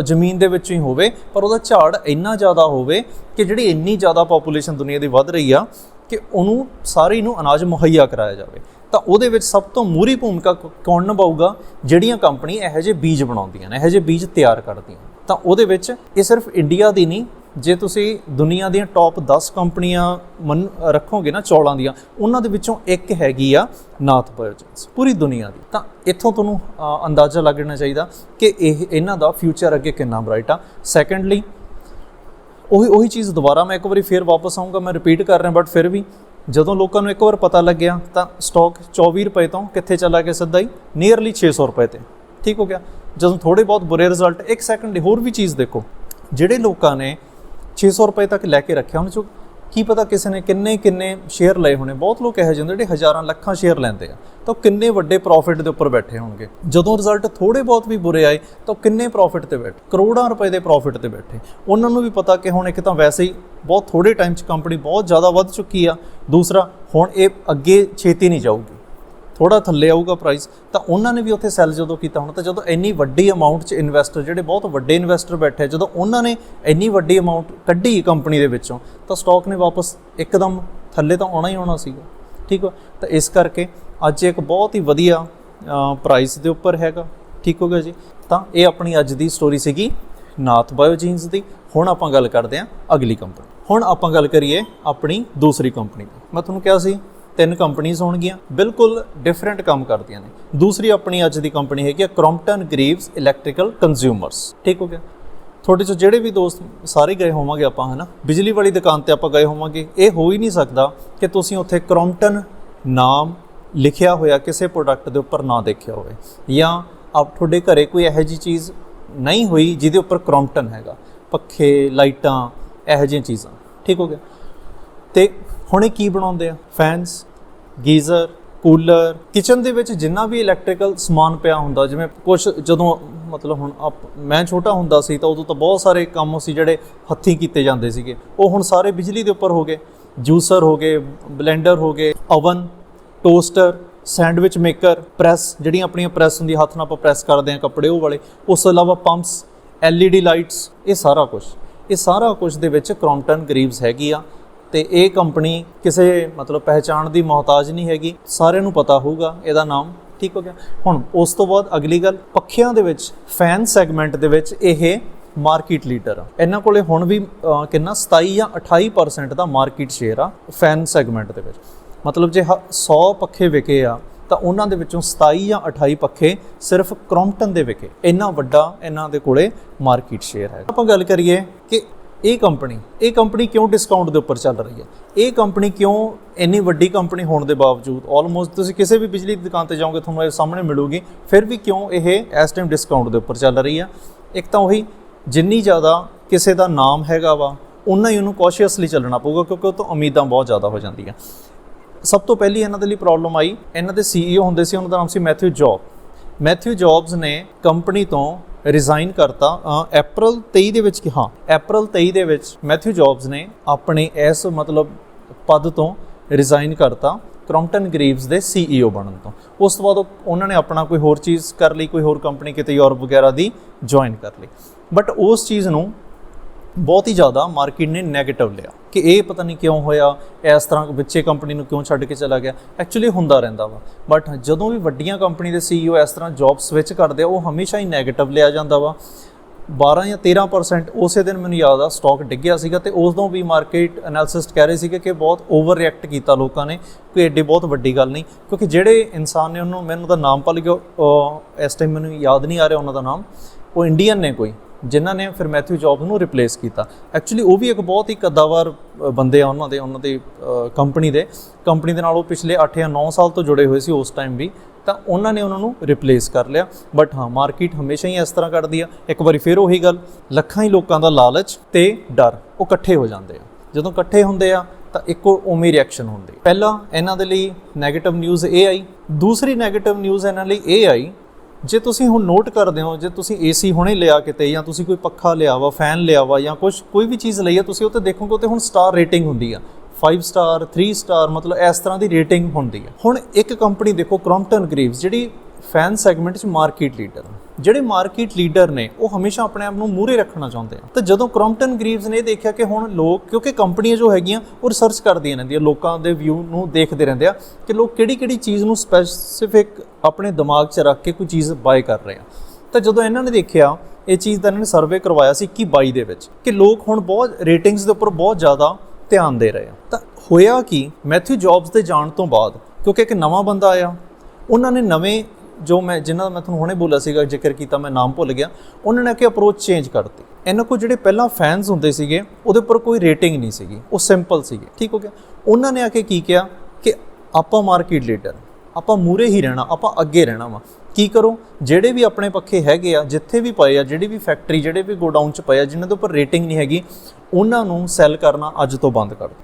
A: ਜ਼ਮੀਨ ਦੇ ਵਿੱਚ ਹੀ ਹੋਵੇ, ਪਰ ਉਹਦਾ ਝਾੜ ਇੰਨਾ ਜ਼ਿਆਦਾ ਹੋਵੇ ਕਿ ਜਿਹੜੀ ਇੰਨੀ ਜ਼ਿਆਦਾ ਪੋਪੂਲੇਸ਼ਨ ਦੁਨੀਆ ਦੀ ਵੱਧ ਰਹੀ ਆ, ਕਿ ਉਹਨੂੰ ਸਾਰੇ ਨੂੰ ਅਨਾਜ ਮੁਹੱਈਆ ਕਰਾਇਆ ਜਾਵੇ। ਤਾਂ ਉਹਦੇ ਵਿੱਚ ਸਭ ਤੋਂ ਮੂਰੀ ਭੂਮਿਕਾ ਕੌਣ ਨਿਭਾਊਗਾ? ਜਿਹੜੀਆਂ ਕੰਪਨੀ ਇਹੋ ਜਿਹੇ ਬੀਜ ਬਣਾਉਂਦੀਆਂ ਨੇ, ਇਹੋ ਜਿਹੇ ਬੀਜ ਤਿਆਰ ਕਰਦੀਆਂ ਤਾਂ ਉਹਦੇ ਵਿੱਚ ਇਹ ਸਿਰਫ ਇੰਡੀਆ ਦੀ ਨਹੀਂ, ਜੇ ਤੁਸੀਂ ਦੁਨੀਆ ਦੀਆਂ ਟੌਪ 10 ਕੰਪਨੀਆਂ ਮੰਨ, ਰੱਖੋਗੇ ਨਾ ਚੌਲਾਂ ਦੀਆਂ, ਉਹਨਾਂ ਦੇ ਵਿੱਚੋਂ ਇੱਕ ਹੈਗੀ ਆ ਨਾਥ ਬਾਇਓਜੈਂਸ ਪੂਰੀ ਦੁਨੀਆ ਦੀ। ਤਾਂ ਇੱਥੋਂ ਤੁਹਾਨੂੰ ਅੰਦਾਜ਼ਾ ਲੱਗਣਾ ਚਾਹੀਦਾ ਕਿ ਇਹ, ਇਹਨਾਂ ਦਾ ਫਿਊਚਰ ਅੱਗੇ ਕਿੰਨਾ ਬ੍ਰਾਈਟ ਆ। ਸੈਕੰਡਲੀ ਉਹੀ ਉਹੀ ਚੀਜ਼ ਦੁਬਾਰਾ ਮੈਂ ਇੱਕ ਵਾਰੀ ਫੇਰ ਵਾਪਸ ਆਉਂਗਾ ਮੈਂ ਰਿਪੀਟ ਕਰ ਰਿਹਾ ਬਟ ਫਿਰ ਵੀ ਜਦੋਂ ਲੋਕਾਂ ਨੂੰ ਇੱਕ ਵਾਰ ਪਤਾ ਲੱਗਿਆ, ਤਾਂ ਸਟਾਕ 24 ਰੁਪਏ ਤੋਂ ਕਿੱਥੇ ਚਲਾ ਗਿਆ ਸਿੱਧਾ ਹੀ? ਨੀਅਰਲੀ 600 ਰੁਪਏ ਤੇ। ਠੀਕ ਹੋ ਗਿਆ? ਜਦੋਂ ਥੋੜੇ ਬਹੁਤ ਬੁਰੇ ਰਿਜ਼ਲਟ ਇੱਕ ਸੈਕਿੰਡ ਹੋਰ ਵੀ ਚੀਜ਼ ਦੇਖੋ। ਜਿਹੜੇ ਲੋਕਾਂ ਨੇ 600 ਰੁਪਏ ਤੱਕ ਲੈ ਕੇ ਰੱਖਿਆ, ਉਹਨਾਂ ਚੋਂ ਕੀ ਪਤਾ ਕਿਸੇ ਨੇ ਕਿੰਨੇ ਕਿੰਨੇ ਸ਼ੇਅਰ ਲਏ ਹੋਣੇ। ਬਹੁਤ ਲੋਕ ਇਹੋ ਜਿਹੇ ਹੁੰਦੇ ਜਿਹੜੇ ਹਜ਼ਾਰਾਂ ਲੱਖਾਂ ਸ਼ੇਅਰ ਲੈਂਦੇ ਆ। ਤਾਂ ਉਹ ਕਿੰਨੇ ਵੱਡੇ ਪ੍ਰੋਫਿਟ ਦੇ ਉੱਪਰ ਬੈਠੇ ਹੋਣਗੇ। ਜਦੋਂ ਰਿਜ਼ਲਟ ਥੋੜੇ ਬਹੁਤ ਵੀ ਬੁਰੇ ਆਏ, ਤਾਂ ਉਹ ਕਿੰਨੇ ਪ੍ਰੋਫਿਟ ਤੇ ਬੈਠੇ? ਕਰੋੜਾਂ ਰੁਪਏ ਦੇ ਪ੍ਰੋਫਿਟ ਤੇ ਬੈਠੇ। ਉਹਨਾਂ ਨੂੰ ਵੀ ਪਤਾ ਕਿ ਹੁਣ ਇੱਕ ਤਾਂ ਵੈਸੇ ਹੀ ਬਹੁਤ ਥੋੜੇ ਟਾਈਮ 'ਚ ਕੰਪਨੀ ਬਹੁਤ ਜ਼ਿਆਦਾ ਵੱਧ ਚੁੱਕੀ ਆ। ਦੂਸਰਾ, ਹੁਣ ਇਹ ਅੱਗੇ ਛੇਤੀ ਨਹੀਂ ਜਾਊਗੀ। ਥੋੜਾ ਥੱਲੇ ਆਊਗਾ ਪ੍ਰਾਈਸ ਤਾਂ ਉਹਨਾਂ ਨੇ ਵੀ ਉੱਥੇ ਸੈਲ ਜਦੋਂ ਕੀਤਾ ਹੁਣ, ਤਾਂ ਜਦੋਂ ਇੰਨੀ ਵੱਡੀ ਅਮਾਉਂਟ 'ਚ ਇਨਵੈਸਟਰ ਜਿਹੜੇ ਬਹੁਤ ਵੱਡੇ ਇਨਵੈਸਟਰ ਬੈਠੇ ਜਦੋਂ ਉਹਨਾਂ ਨੇ ਇੰਨੀ ਵੱਡੀ ਅਮਾਉਂਟ ਕੱਢੀ ਕੰਪਨੀ ਦੇ ਵਿੱਚੋਂ, ਤਾਂ ਸਟਾਕ ਨੇ ਵਾਪਸ ਇੱਕਦਮ ਥੱਲੇ ਤਾਂ ਆਉਣਾ ਹੀ ਆਉਣਾ ਸੀਗਾ, ਠੀਕ ਹੋ ਤਾਂ ਇਸ ਕਰਕੇ ਅੱਜ ਇੱਕ ਬਹੁਤ ਹੀ ਵਧੀਆ ਪ੍ਰਾਈਸ ਦੇ ਉੱਪਰ ਹੈਗਾ, ਠੀਕ ਹੋ ਗਿਆ ਜੀ? ਤਾਂ ਇਹ ਆਪਣੀ ਅੱਜ ਦੀ ਸਟੋਰੀ ਸੀਗੀ ਨਾਥ ਬਾਇਓਜੀਨਸ ਦੀ, ਹੁਣ ਆਪਾਂ ਗੱਲ ਕਰਦੇ ਹਾਂ ਅਗਲੀ ਕੰਪਨੀ ਹੁਣ ਆਪਾਂ ਗੱਲ ਕਰੀਏ ਆਪਣੀ ਦੂਸਰੀ ਕੰਪਨੀ ਦੀ। ਮੈਂ ਤੁਹਾਨੂੰ ਕਿਹਾ ਸੀ ਤਿੰਨ ਕੰਪਨੀਆਂ ਹੋਣਗੀਆਂ, ਬਿਲਕੁਲ ਡਿਫਰੈਂਟ ਕੰਮ ਕਰਦੀਆਂ ਨੇ। ਦੂਸਰੀ ਆਪਣੀ ਅੱਜ ਦੀ ਕੰਪਨੀ ਹੈਗੀ ਆ ਕ੍ਰੋਮਪਟਨ ਗਰੀਵਸ ਇਲੈਕਟ੍ਰੀਕਲ ਕੰਜ਼ਿਊਮਰਸ ਠੀਕ ਹੋ ਗਿਆ? ਤੁਹਾਡੇ ਚੋਂ ਜਿਹੜੇ ਵੀ ਦੋਸਤ ਸਾਰੇ ਗਏ ਹੋਵਾਂਗੇ ਆਪਾਂ, ਹਨਾ? ਬਿਜਲੀ ਵਾਲੀ ਦੁਕਾਨ ਤੇ ਆਪਾਂ ਗਏ ਹੋਵਾਂਗੇ। ਇਹ ਹੋ ਹੀ ਨਹੀਂ ਸਕਦਾ ਕਿ ਤੁਸੀਂ ਉੱਥੇ ਕ੍ਰੋਮਪਟਨ ਨਾਮ ਲਿਖਿਆ ਹੋਇਆ ਕਿਸੇ ਪ੍ਰੋਡਕਟ ਦੇ ਉੱਪਰ ਨਾ ਦੇਖਿਆ ਹੋਵੇ। ਜਾਂ ਆਪ ਤੁਹਾਡੇ ਘਰੇ ਕੋਈ ਇਹੋ ਜਿਹੀ ਚੀਜ਼ ਨਹੀਂ ਹੋਈ ਜਿਹਦੇ ਉੱਪਰ ਕ੍ਰੋਮਪਟਨ ਹੈਗਾ। ਪੱਖੇ, ਲਾਈਟਾਂ, ਇਹੋ ਜਿਹੀਆਂ ਚੀਜ਼ਾਂ। ਠੀਕ ਹੋ ਗਿਆ? ਤੇ ਹੁਣ ਇਹ ਕੀ ਬਣਾਉਂਦੇ ਆ? ਫੈਨਸ ਗੀਜ਼ਰ, ਕੂਲਰ ਕਿਚਨ ਦੇ ਵਿੱਚ ਜਿੰਨਾ ਵੀ ਇਲੈਕਟ੍ਰੀਕਲ ਸਮਾਨ ਪਿਆ ਹੁੰਦਾ, ਜਿਵੇਂ ਕੁਝ ਜਦੋਂ ਮਤਲਬ ਹੁਣ ਆਪ- ਮੈਂ ਛੋਟਾ ਹੁੰਦਾ ਸੀ ਤਾਂ ਉਦੋਂ ਤਾਂ ਬਹੁਤ ਸਾਰੇ ਕੰਮ ਸੀ ਜਿਹੜੇ ਹੱਥੀਂ ਕੀਤੇ ਜਾਂਦੇ ਸੀਗੇ। ਉਹ ਹੁਣ ਸਾਰੇ ਬਿਜਲੀ ਦੇ ਉੱਪਰ ਹੋ ਗਏ। ਜੂਸਰ ਹੋ ਗਏ, ਬਲੈਂਡਰ ਹੋ ਗਏ oven toaster sandwich maker press ਜਿਹੜੀਆਂ ਆਪਣੀਆਂ ਪ੍ਰੈਸ ਹੁੰਦੀ ਹੱਥ ਨਾਲ ਆਪਾਂ ਪ੍ਰੈਸ ਕਰਦੇ ਆ ਕੱਪੜੇ ਉਹ ਵਾਲੇ। ਉਸ ਤੋਂ ਇਲਾਵਾ ਪੰਪਸ LED ਲਾਈਟਸ ਇਹ ਸਾਰਾ ਕੁਝ ਇਹ ਸਾਰਾ ਕੁਝ ਦੇ ਵਿੱਚ ਕ੍ਰੋਮਪਟਨ ਗਰੀਵਸ ਹੈਗੀ ਆ। ਤੇ ਇਹ ਕੰਪਨੀ ਕਿਸੇ, ਮਤਲਬ ਪਹਿਚਾਣ ਦੀ ਮੁਹਤਾਜ ਨਹੀਂ ਹੈਗੀ। ਸਾਰਿਆਂ ਨੂੰ ਪਤਾ ਹੋਊਗਾ ਇਹਦਾ ਨਾਮ। ਠੀਕ ਹੋ ਗਿਆ? ਹੁਣ ਉਸ ਤੋਂ ਬਾਅਦ ਅਗਲੀ ਗੱਲ, ਪੱਖਿਆਂ ਦੇ ਵਿੱਚ ਫੈਨ ਸੈਗਮੈਂਟ ਦੇ ਵਿੱਚ ਇਹ ਮਾਰਕੀਟ ਲੀਡਰ ਆ। ਇਹਨਾਂ ਕੋਲੇ ਹੁਣ ਵੀ ਕਿੰਨਾ? 27 ਜਾਂ 28% ਦਾ ਮਾਰਕੀਟ ਸ਼ੇਅਰ ਆ ਫੈਨ ਸੈਗਮੈਂਟ ਦੇ ਵਿੱਚ। ਮਤਲਬ ਜੇ ਹ- 100 ਪੱਖੇ ਵਿਕੇ ਆ, ਤਾਂ ਉਹਨਾਂ ਦੇ ਵਿੱਚੋਂ 27 ਜਾਂ 28 ਪੱਖੇ ਸਿਰਫ ਕ੍ਰੋਮਪਟਨ ਦੇ ਵਿਕੇ। ਇੰਨਾ ਵੱਡਾ ਇਹਨਾਂ ਦੇ ਕੋਲੇ ਮਾਰਕੀਟ ਸ਼ੇਅਰ ਹੈ ਆਪਾਂ ਗੱਲ ਕਰੀਏ ਕਿ ਇਹ ਕੰਪਨੀ ਇਹ ਕੰਪਨੀ ਕਿਉਂ ਡਿਸਕਾਊਂਟ ਦੇ ਉੱਪਰ ਚੱਲ ਰਹੀ ਹੈ? ਇਹ ਕੰਪਨੀ ਕਿਉਂ ਇੰਨੀ ਵੱਡੀ ਕੰਪਨੀ ਹੋਣ ਦੇ ਬਾਵਜੂਦ ਆਲਮੋਸਟ ਤੁਸੀਂ ਕਿਸੇ ਵੀ ਬਿਜਲੀ ਦੀ ਦੁਕਾਨ ਤੇ ਜਾਓਗੇ, ਤੁਹਾਨੂੰ ਇਹ ਸਾਹਮਣੇ ਮਿਲੂਗੀ, ਫਿਰ ਵੀ ਕਿਉਂ ਇਹ ਇਸ ਟਾਈਮ ਡਿਸਕਾਊਂਟ ਦੇ ਉੱਪਰ ਚੱਲ ਰਹੀ ਹੈ? ਇੱਕ ਤਾਂ ਉਹੀ ਜਿੰਨੀ ਜ਼ਿਆਦਾ ਕਿਸੇ ਦਾ ਨਾਮ ਹੈਗਾ ਵਾ ਉਨਾ ਹੀ ਉਹਨੂੰ ਕੌਸ਼ੀਅਸਲੀ ਚੱਲਣਾ ਪਊਗਾ ਕਿਉਂਕਿ ਉਹ ਤੋਂ ਉਮੀਦਾਂ ਬਹੁਤ ਜ਼ਿਆਦਾ ਹੋ ਜਾਂਦੀਆਂ। ਸਭ ਤੋਂ ਪਹਿਲੀ ਇਹਨਾਂ ਦੇ ਲਈ ਪ੍ਰੋਬਲਮ ਆਈ, ਇਹਨਾਂ ਦੇ ਸੀਈਓ ਹੁੰਦੇ ਸੀ, ਉਹਨਾਂ ਦਾ ਨਾਮ ਸੀ ਮੈਥਿਊ ਜੌਬ ਮੈਥਿਊ ਜੌਬਸ ਨੇ ਕੰਪਨੀ ਤੋਂ ਰਿਜ਼ਾਈਨ ਕਰਤਾ ਅ, ਅਪ੍ਰੈਲ 23 ਦੇ ਵਿੱਚ ਕਿ ਹਾਂ ਅਪ੍ਰੈਲ 23 ਦੇ ਵਿੱਚ ਮੈਥਿਊ ਜੌਬਸ ਨੇ ਆਪਣੇ ਇਸ ਮਤਲਬ ਪਦ ਤੋਂ ਰਿਜ਼ਾਈਨ ਕਰਤਾ ਕ੍ਰੌਂਪਟਨ ਗਰੀਵਸ ਦੇ ਸੀਈਓ ਬਣਨ ਤੋਂ। ਉਸ ਤੋਂ ਬਾਅਦ ਉਹ- ਉਹਨਾਂ ਨੇ ਆਪਣਾ ਕੋਈ ਹੋਰ ਚੀਜ਼ ਕਰ ਲਈ ਕੋਈ ਹੋਰ ਕੰਪਨੀ ਕਿਤੇ ਯੂਰਪ ਵਗੈਰਾ ਦੀ ਜੁਆਇਨ ਕਰ ਲਈ। ਬਟ ਉਸ ਚੀਜ਼ ਨੂੰ ਬਹੁਤ ਹੀ ਜ਼ਿਆਦਾ ਮਾਰਕੀਟ ਨੇ 네ਗੇਟਿਵ ਲਿਆ। ਕਿ ਇਹ ਪਤਾ ਨਹੀਂ ਕਿਉਂ ਹੋਇਆ, ਇਸ ਤਰ੍ਹਾਂ ਵਿੱਚੇ ਕੰਪਨੀ ਨੂੰ ਕਿਉਂ ਛੱਡ ਕੇ ਚਲਾ ਗਿਆ। ਐਕਚੁਅਲੀ ਹੁੰਦਾ ਰਹਿੰਦਾ ਵਾ। ਬਟ ਜਦੋਂ ਵੀ ਵੱਡੀਆਂ ਕੰਪਨੀ ਦੇ ਸੀਈਓ ਇਸ ਤਰ੍ਹਾਂ ਜੌਬ ਸਵਿਚ ਕਰਦੇ ਆ, ਉਹ ਹਮੇਸ਼ਾ ਹੀ 네ਗੇਟਿਵ ਲਿਆ ਜਾਂਦਾ ਵਾ। 12 ਜਾਂ 13% ਉਸੇ ਦਿਨ ਮੈਨੂੰ ਯਾਦ ਆ ਸਟਾਕ ਡਿੱਗਿਆ ਸੀਗਾ ਤੇ ਉਦੋਂ ਵੀ ਮਾਰਕੀਟ ਐਨਾਲਿਸਿਸਟ ਕਹਿ ਰਹੇ ਸੀਗੇ ਕਿ ਬਹੁਤ ਓਵਰ ਰਿਐਕਟ ਕੀਤਾ ਲੋਕਾਂ ਨੇ, ਕਿ ਐਡੀ ਬਹੁਤ ਵੱਡੀ ਗੱਲ ਨਹੀਂ। ਕਿਉਂਕਿ ਜਿਹੜੇ ਇਨਸਾਨ ਨੇ ਉਹਨੂੰ, ਮੈਨੂੰ ਤਾਂ ਨਾਮ ਭੁੱਲ ਗਿਆ ਇਸ ਟਾਈਮ ਮੈਨੂੰ ਯਾਦ ਨਹੀਂ ਆ ਰਿਹਾ ਉਹਨਾਂ ਦਾ ਨਾਮ। ਉਹ ਇੰਡੀਅਨ ਨੇ ਕੋਈ। ਜਿਨ੍ਹਾਂ ਨੇ ਫਿਰ ਮੈਥਿਊ ਜੌਬ ਨੂੰ ਰਿਪਲੇਸ ਕੀਤਾ। ਐਕਚੁਅਲੀ ਉਹ ਵੀ ਇੱਕ ਬਹੁਤ ਹੀ ਕੱਦਾਵਰ ਬੰਦੇ ਆ ਉਹਨਾਂ ਦੇ ਉਹਨਾਂ ਦੇ ਕੰਪਨੀ ਦੇ। ਕੰਪਨੀ ਦੇ ਨਾਲ ਉਹ ਪਿਛਲੇ 8 ਜਾਂ 9 ਸਾਲ ਤੋਂ ਜੁੜੇ ਹੋਏ ਸੀ ਉਸ ਟਾਈਮ ਵੀ। ਤਾਂ ਉਹਨਾਂ ਨੇ ਉਹਨਾਂ ਨੂੰ ਰਿਪਲੇਸ ਕਰ ਲਿਆ। ਬਟ ਹਾਂ ਮਾਰਕੀਟ ਹਮੇਸ਼ਾ ਹੀ ਇਸ ਤਰ੍ਹਾਂ ਕਰਦੀ ਆ। ਇੱਕ ਵਾਰੀ ਫਿਰ ਉਹੀ ਗੱਲ, ਲੱਖਾਂ ਹੀ ਲੋਕਾਂ ਦਾ ਲਾਲਚ ਤੇ ਡਰ, ਉਹ ਇਕੱਠੇ ਹੋ ਜਾਂਦੇ ਆ। ਜਦੋਂ ਇਕੱਠੇ ਹੁੰਦੇ ਆ, ਤਾਂ ਇੱਕੋ ਉਵੇਂ ਰਿਐਕਸ਼ਨ ਹੁੰਦੀ ਹੈ ਪਹਿਲਾ ਇਹਨਾਂ ਦੇ ਲਈ 네ਗੇਟਿਵ ਨਿਊਜ਼ ਇਹ ਆਈ ਦੂਸਰੀ 네ਗੇਟਿਵ ਨਿਊਜ਼ ਇਹਨਾਂ ਲਈ ਇਹ ਆਈ ਜੇ ਤੁਸੀਂ ਹੁਣ ਨੋਟ ਕਰਦੇ ਹੋ, ਜੇ ਤੁਸੀਂ ਏਸੀ ਹੁਣੇ ਲਿਆ ਕਿਤੇ ਜਾਂ ਤੁਸੀਂ ਕੋਈ ਪੱਖਾ ਲਿਆ ਵਾ ਫੈਨ ਲਿਆ ਵਾ ਜਾਂ ਕੁਝ ਕੋਈ ਵੀ ਚੀਜ਼ ਲਈ ਆ, ਤੁਸੀਂ ਉਹ ਉੱਤੇ ਦੇਖੋਗੇ ਉੱਤੇ ਹੁਣ ਸਟਾਰ ਰੇਟਿੰਗ ਹੁੰਦੀ ਆ। 5 ਸਟਾਰ 3 ਸਟਾਰ ਮਤਲਬ ਇਸ ਤਰ੍ਹਾਂ ਦੀ ਰੇਟਿੰਗ ਹੁੰਦੀ ਆ। ਹੁਣ ਇੱਕ ਕੰਪਨੀ ਦੇਖੋ ਕ੍ਰੌਂਪਟਨ ਗਰੀਵਸ ਜਿਹੜੀ ਫੈਨ ਸੈਗਮੈਂਟ 'ਚ ਮਾਰਕੀਟ ਲੀਡਰ ਜਿਹੜੇ ਮਾਰਕੀਟ ਲੀਡਰ ਨੇ, ਉਹ ਹਮੇਸ਼ਾ ਆਪਣੇ ਆਪ ਨੂੰ ਮੂਹਰੇ ਰੱਖਣਾ ਚਾਹੁੰਦੇ ਆ। ਤਾਂ ਜਦੋਂ ਕ੍ਰੌਂਪਟਨ ਗਰੀਵਸ ਨੇ ਇਹ ਦੇਖਿਆ ਕਿ ਹੁਣ ਲੋਕ, ਕਿਉਂਕਿ ਕੰਪਨੀਆਂ ਜੋ ਹੈਗੀਆਂ, ਉਹ ਰਿਸਰਚ ਕਰਦੀਆਂ ਰਹਿੰਦੀਆਂ, ਲੋਕਾਂ ਦੇ ਵਿਊ ਨੂੰ ਦੇਖਦੇ ਰਹਿੰਦੇ ਆ ਕਿ ਲੋਕ ਕਿਹੜੀ ਕਿਹੜੀ ਚੀਜ਼ ਨੂੰ ਸਪੈਸੀਫਿਕ ਆਪਣੇ ਦਿਮਾਗ 'ਚ ਰੱਖ ਕੇ ਕੋਈ ਚੀਜ਼ ਬਾਏ ਕਰ ਰਹੇ ਆ। ਤਾਂ ਜਦੋਂ ਇਹਨਾਂ ਨੇ ਦੇਖਿਆ, ਇਹ ਚੀਜ਼ ਦਾ ਇਹਨਾਂ ਨੇ ਸਰਵੇ ਕਰਵਾਇਆ ਸੀ 21 22 ਦੇ ਵਿੱਚ ਕਿ ਲੋਕ ਹੁਣ ਬਹੁਤ ਰੇਟਿੰਗਸ ਦੇ ਉੱਪਰ ਬਹੁਤ ਜ਼ਿਆਦਾ ਧਿਆਨ ਦੇ ਰਹੇ ਆ। ਤਾਂ ਹੋਇਆ ਕਿ? ਮੈਥਿਊ ਜੌਬਸ ਦੇ ਜਾਣ ਤੋਂ ਬਾਅਦ, ਕਿਉਂਕਿ ਇੱਕ ਨਵਾਂ ਬੰਦਾ ਆਇਆ, ਉਹਨਾਂ ਨੇ ਨਵੇਂ ਜੋ ਮੈਂ ਜਿਨ੍ਹਾਂ ਦਾ ਮੈਂ ਤੁਹਾਨੂੰ ਹੁਣੇ ਬੋਲਿਆ ਸੀਗਾ, ਜ਼ਿਕਰ ਕੀਤਾ, ਮੈਂ ਨਾਮ ਭੁੱਲ ਗਿਆ, ਉਹਨਾਂ ਨੇ ਕਿ ਅਪਰੋਚ ਚੇਂਜ ਕਰਤੀ। ਇਹਨਾਂ ਕੋਲ ਜਿਹੜੇ ਪਹਿਲਾਂ ਫੈਨਸ ਹੁੰਦੇ ਸੀਗੇ, ਉਹਦੇ ਉੱਪਰ ਕੋਈ ਰੇਟਿੰਗ ਨਹੀਂ ਸੀਗੀ, ਉਹ ਸਿੰਪਲ ਸੀਗੇ, ਠੀਕ ਹੋ ਗਿਆ? ਉਹਨਾਂ ਨੇ ਆ ਕੇ ਕੀ ਕਿਹਾ ਕਿ ਆਪਾਂ ਮਾਰਕੀਟ ਲੀਡਰ ਆਪਾਂ ਮੂਰੇ ਹੀ ਰਹਿਣਾ, ਆਪਾਂ ਅੱਗੇ ਰਹਿਣਾ ਵਾ। ਕੀ ਕਰੋ? ਜਿਹੜੇ ਵੀ ਆਪਣੇ ਪੱਖੇ ਹੈਗੇ ਆ, ਜਿੱਥੇ ਵੀ ਪਏ ਆ, ਜਿਹੜੀ ਵੀ ਫੈਕਟਰੀ ਜਿਹੜੇ ਵੀ ਗੋਡਾਊਨ 'ਚ ਪਏ ਆ, ਜਿਨ੍ਹਾਂ ਦੇ ਉੱਪਰ ਰੇਟਿੰਗ ਨਹੀਂ ਹੈਗੀ, ਉਹਨਾਂ ਨੂੰ ਸੈੱਲ ਕਰਨਾ ਅੱਜ ਤੋਂ ਬੰਦ ਕਰ ਦਿਓ।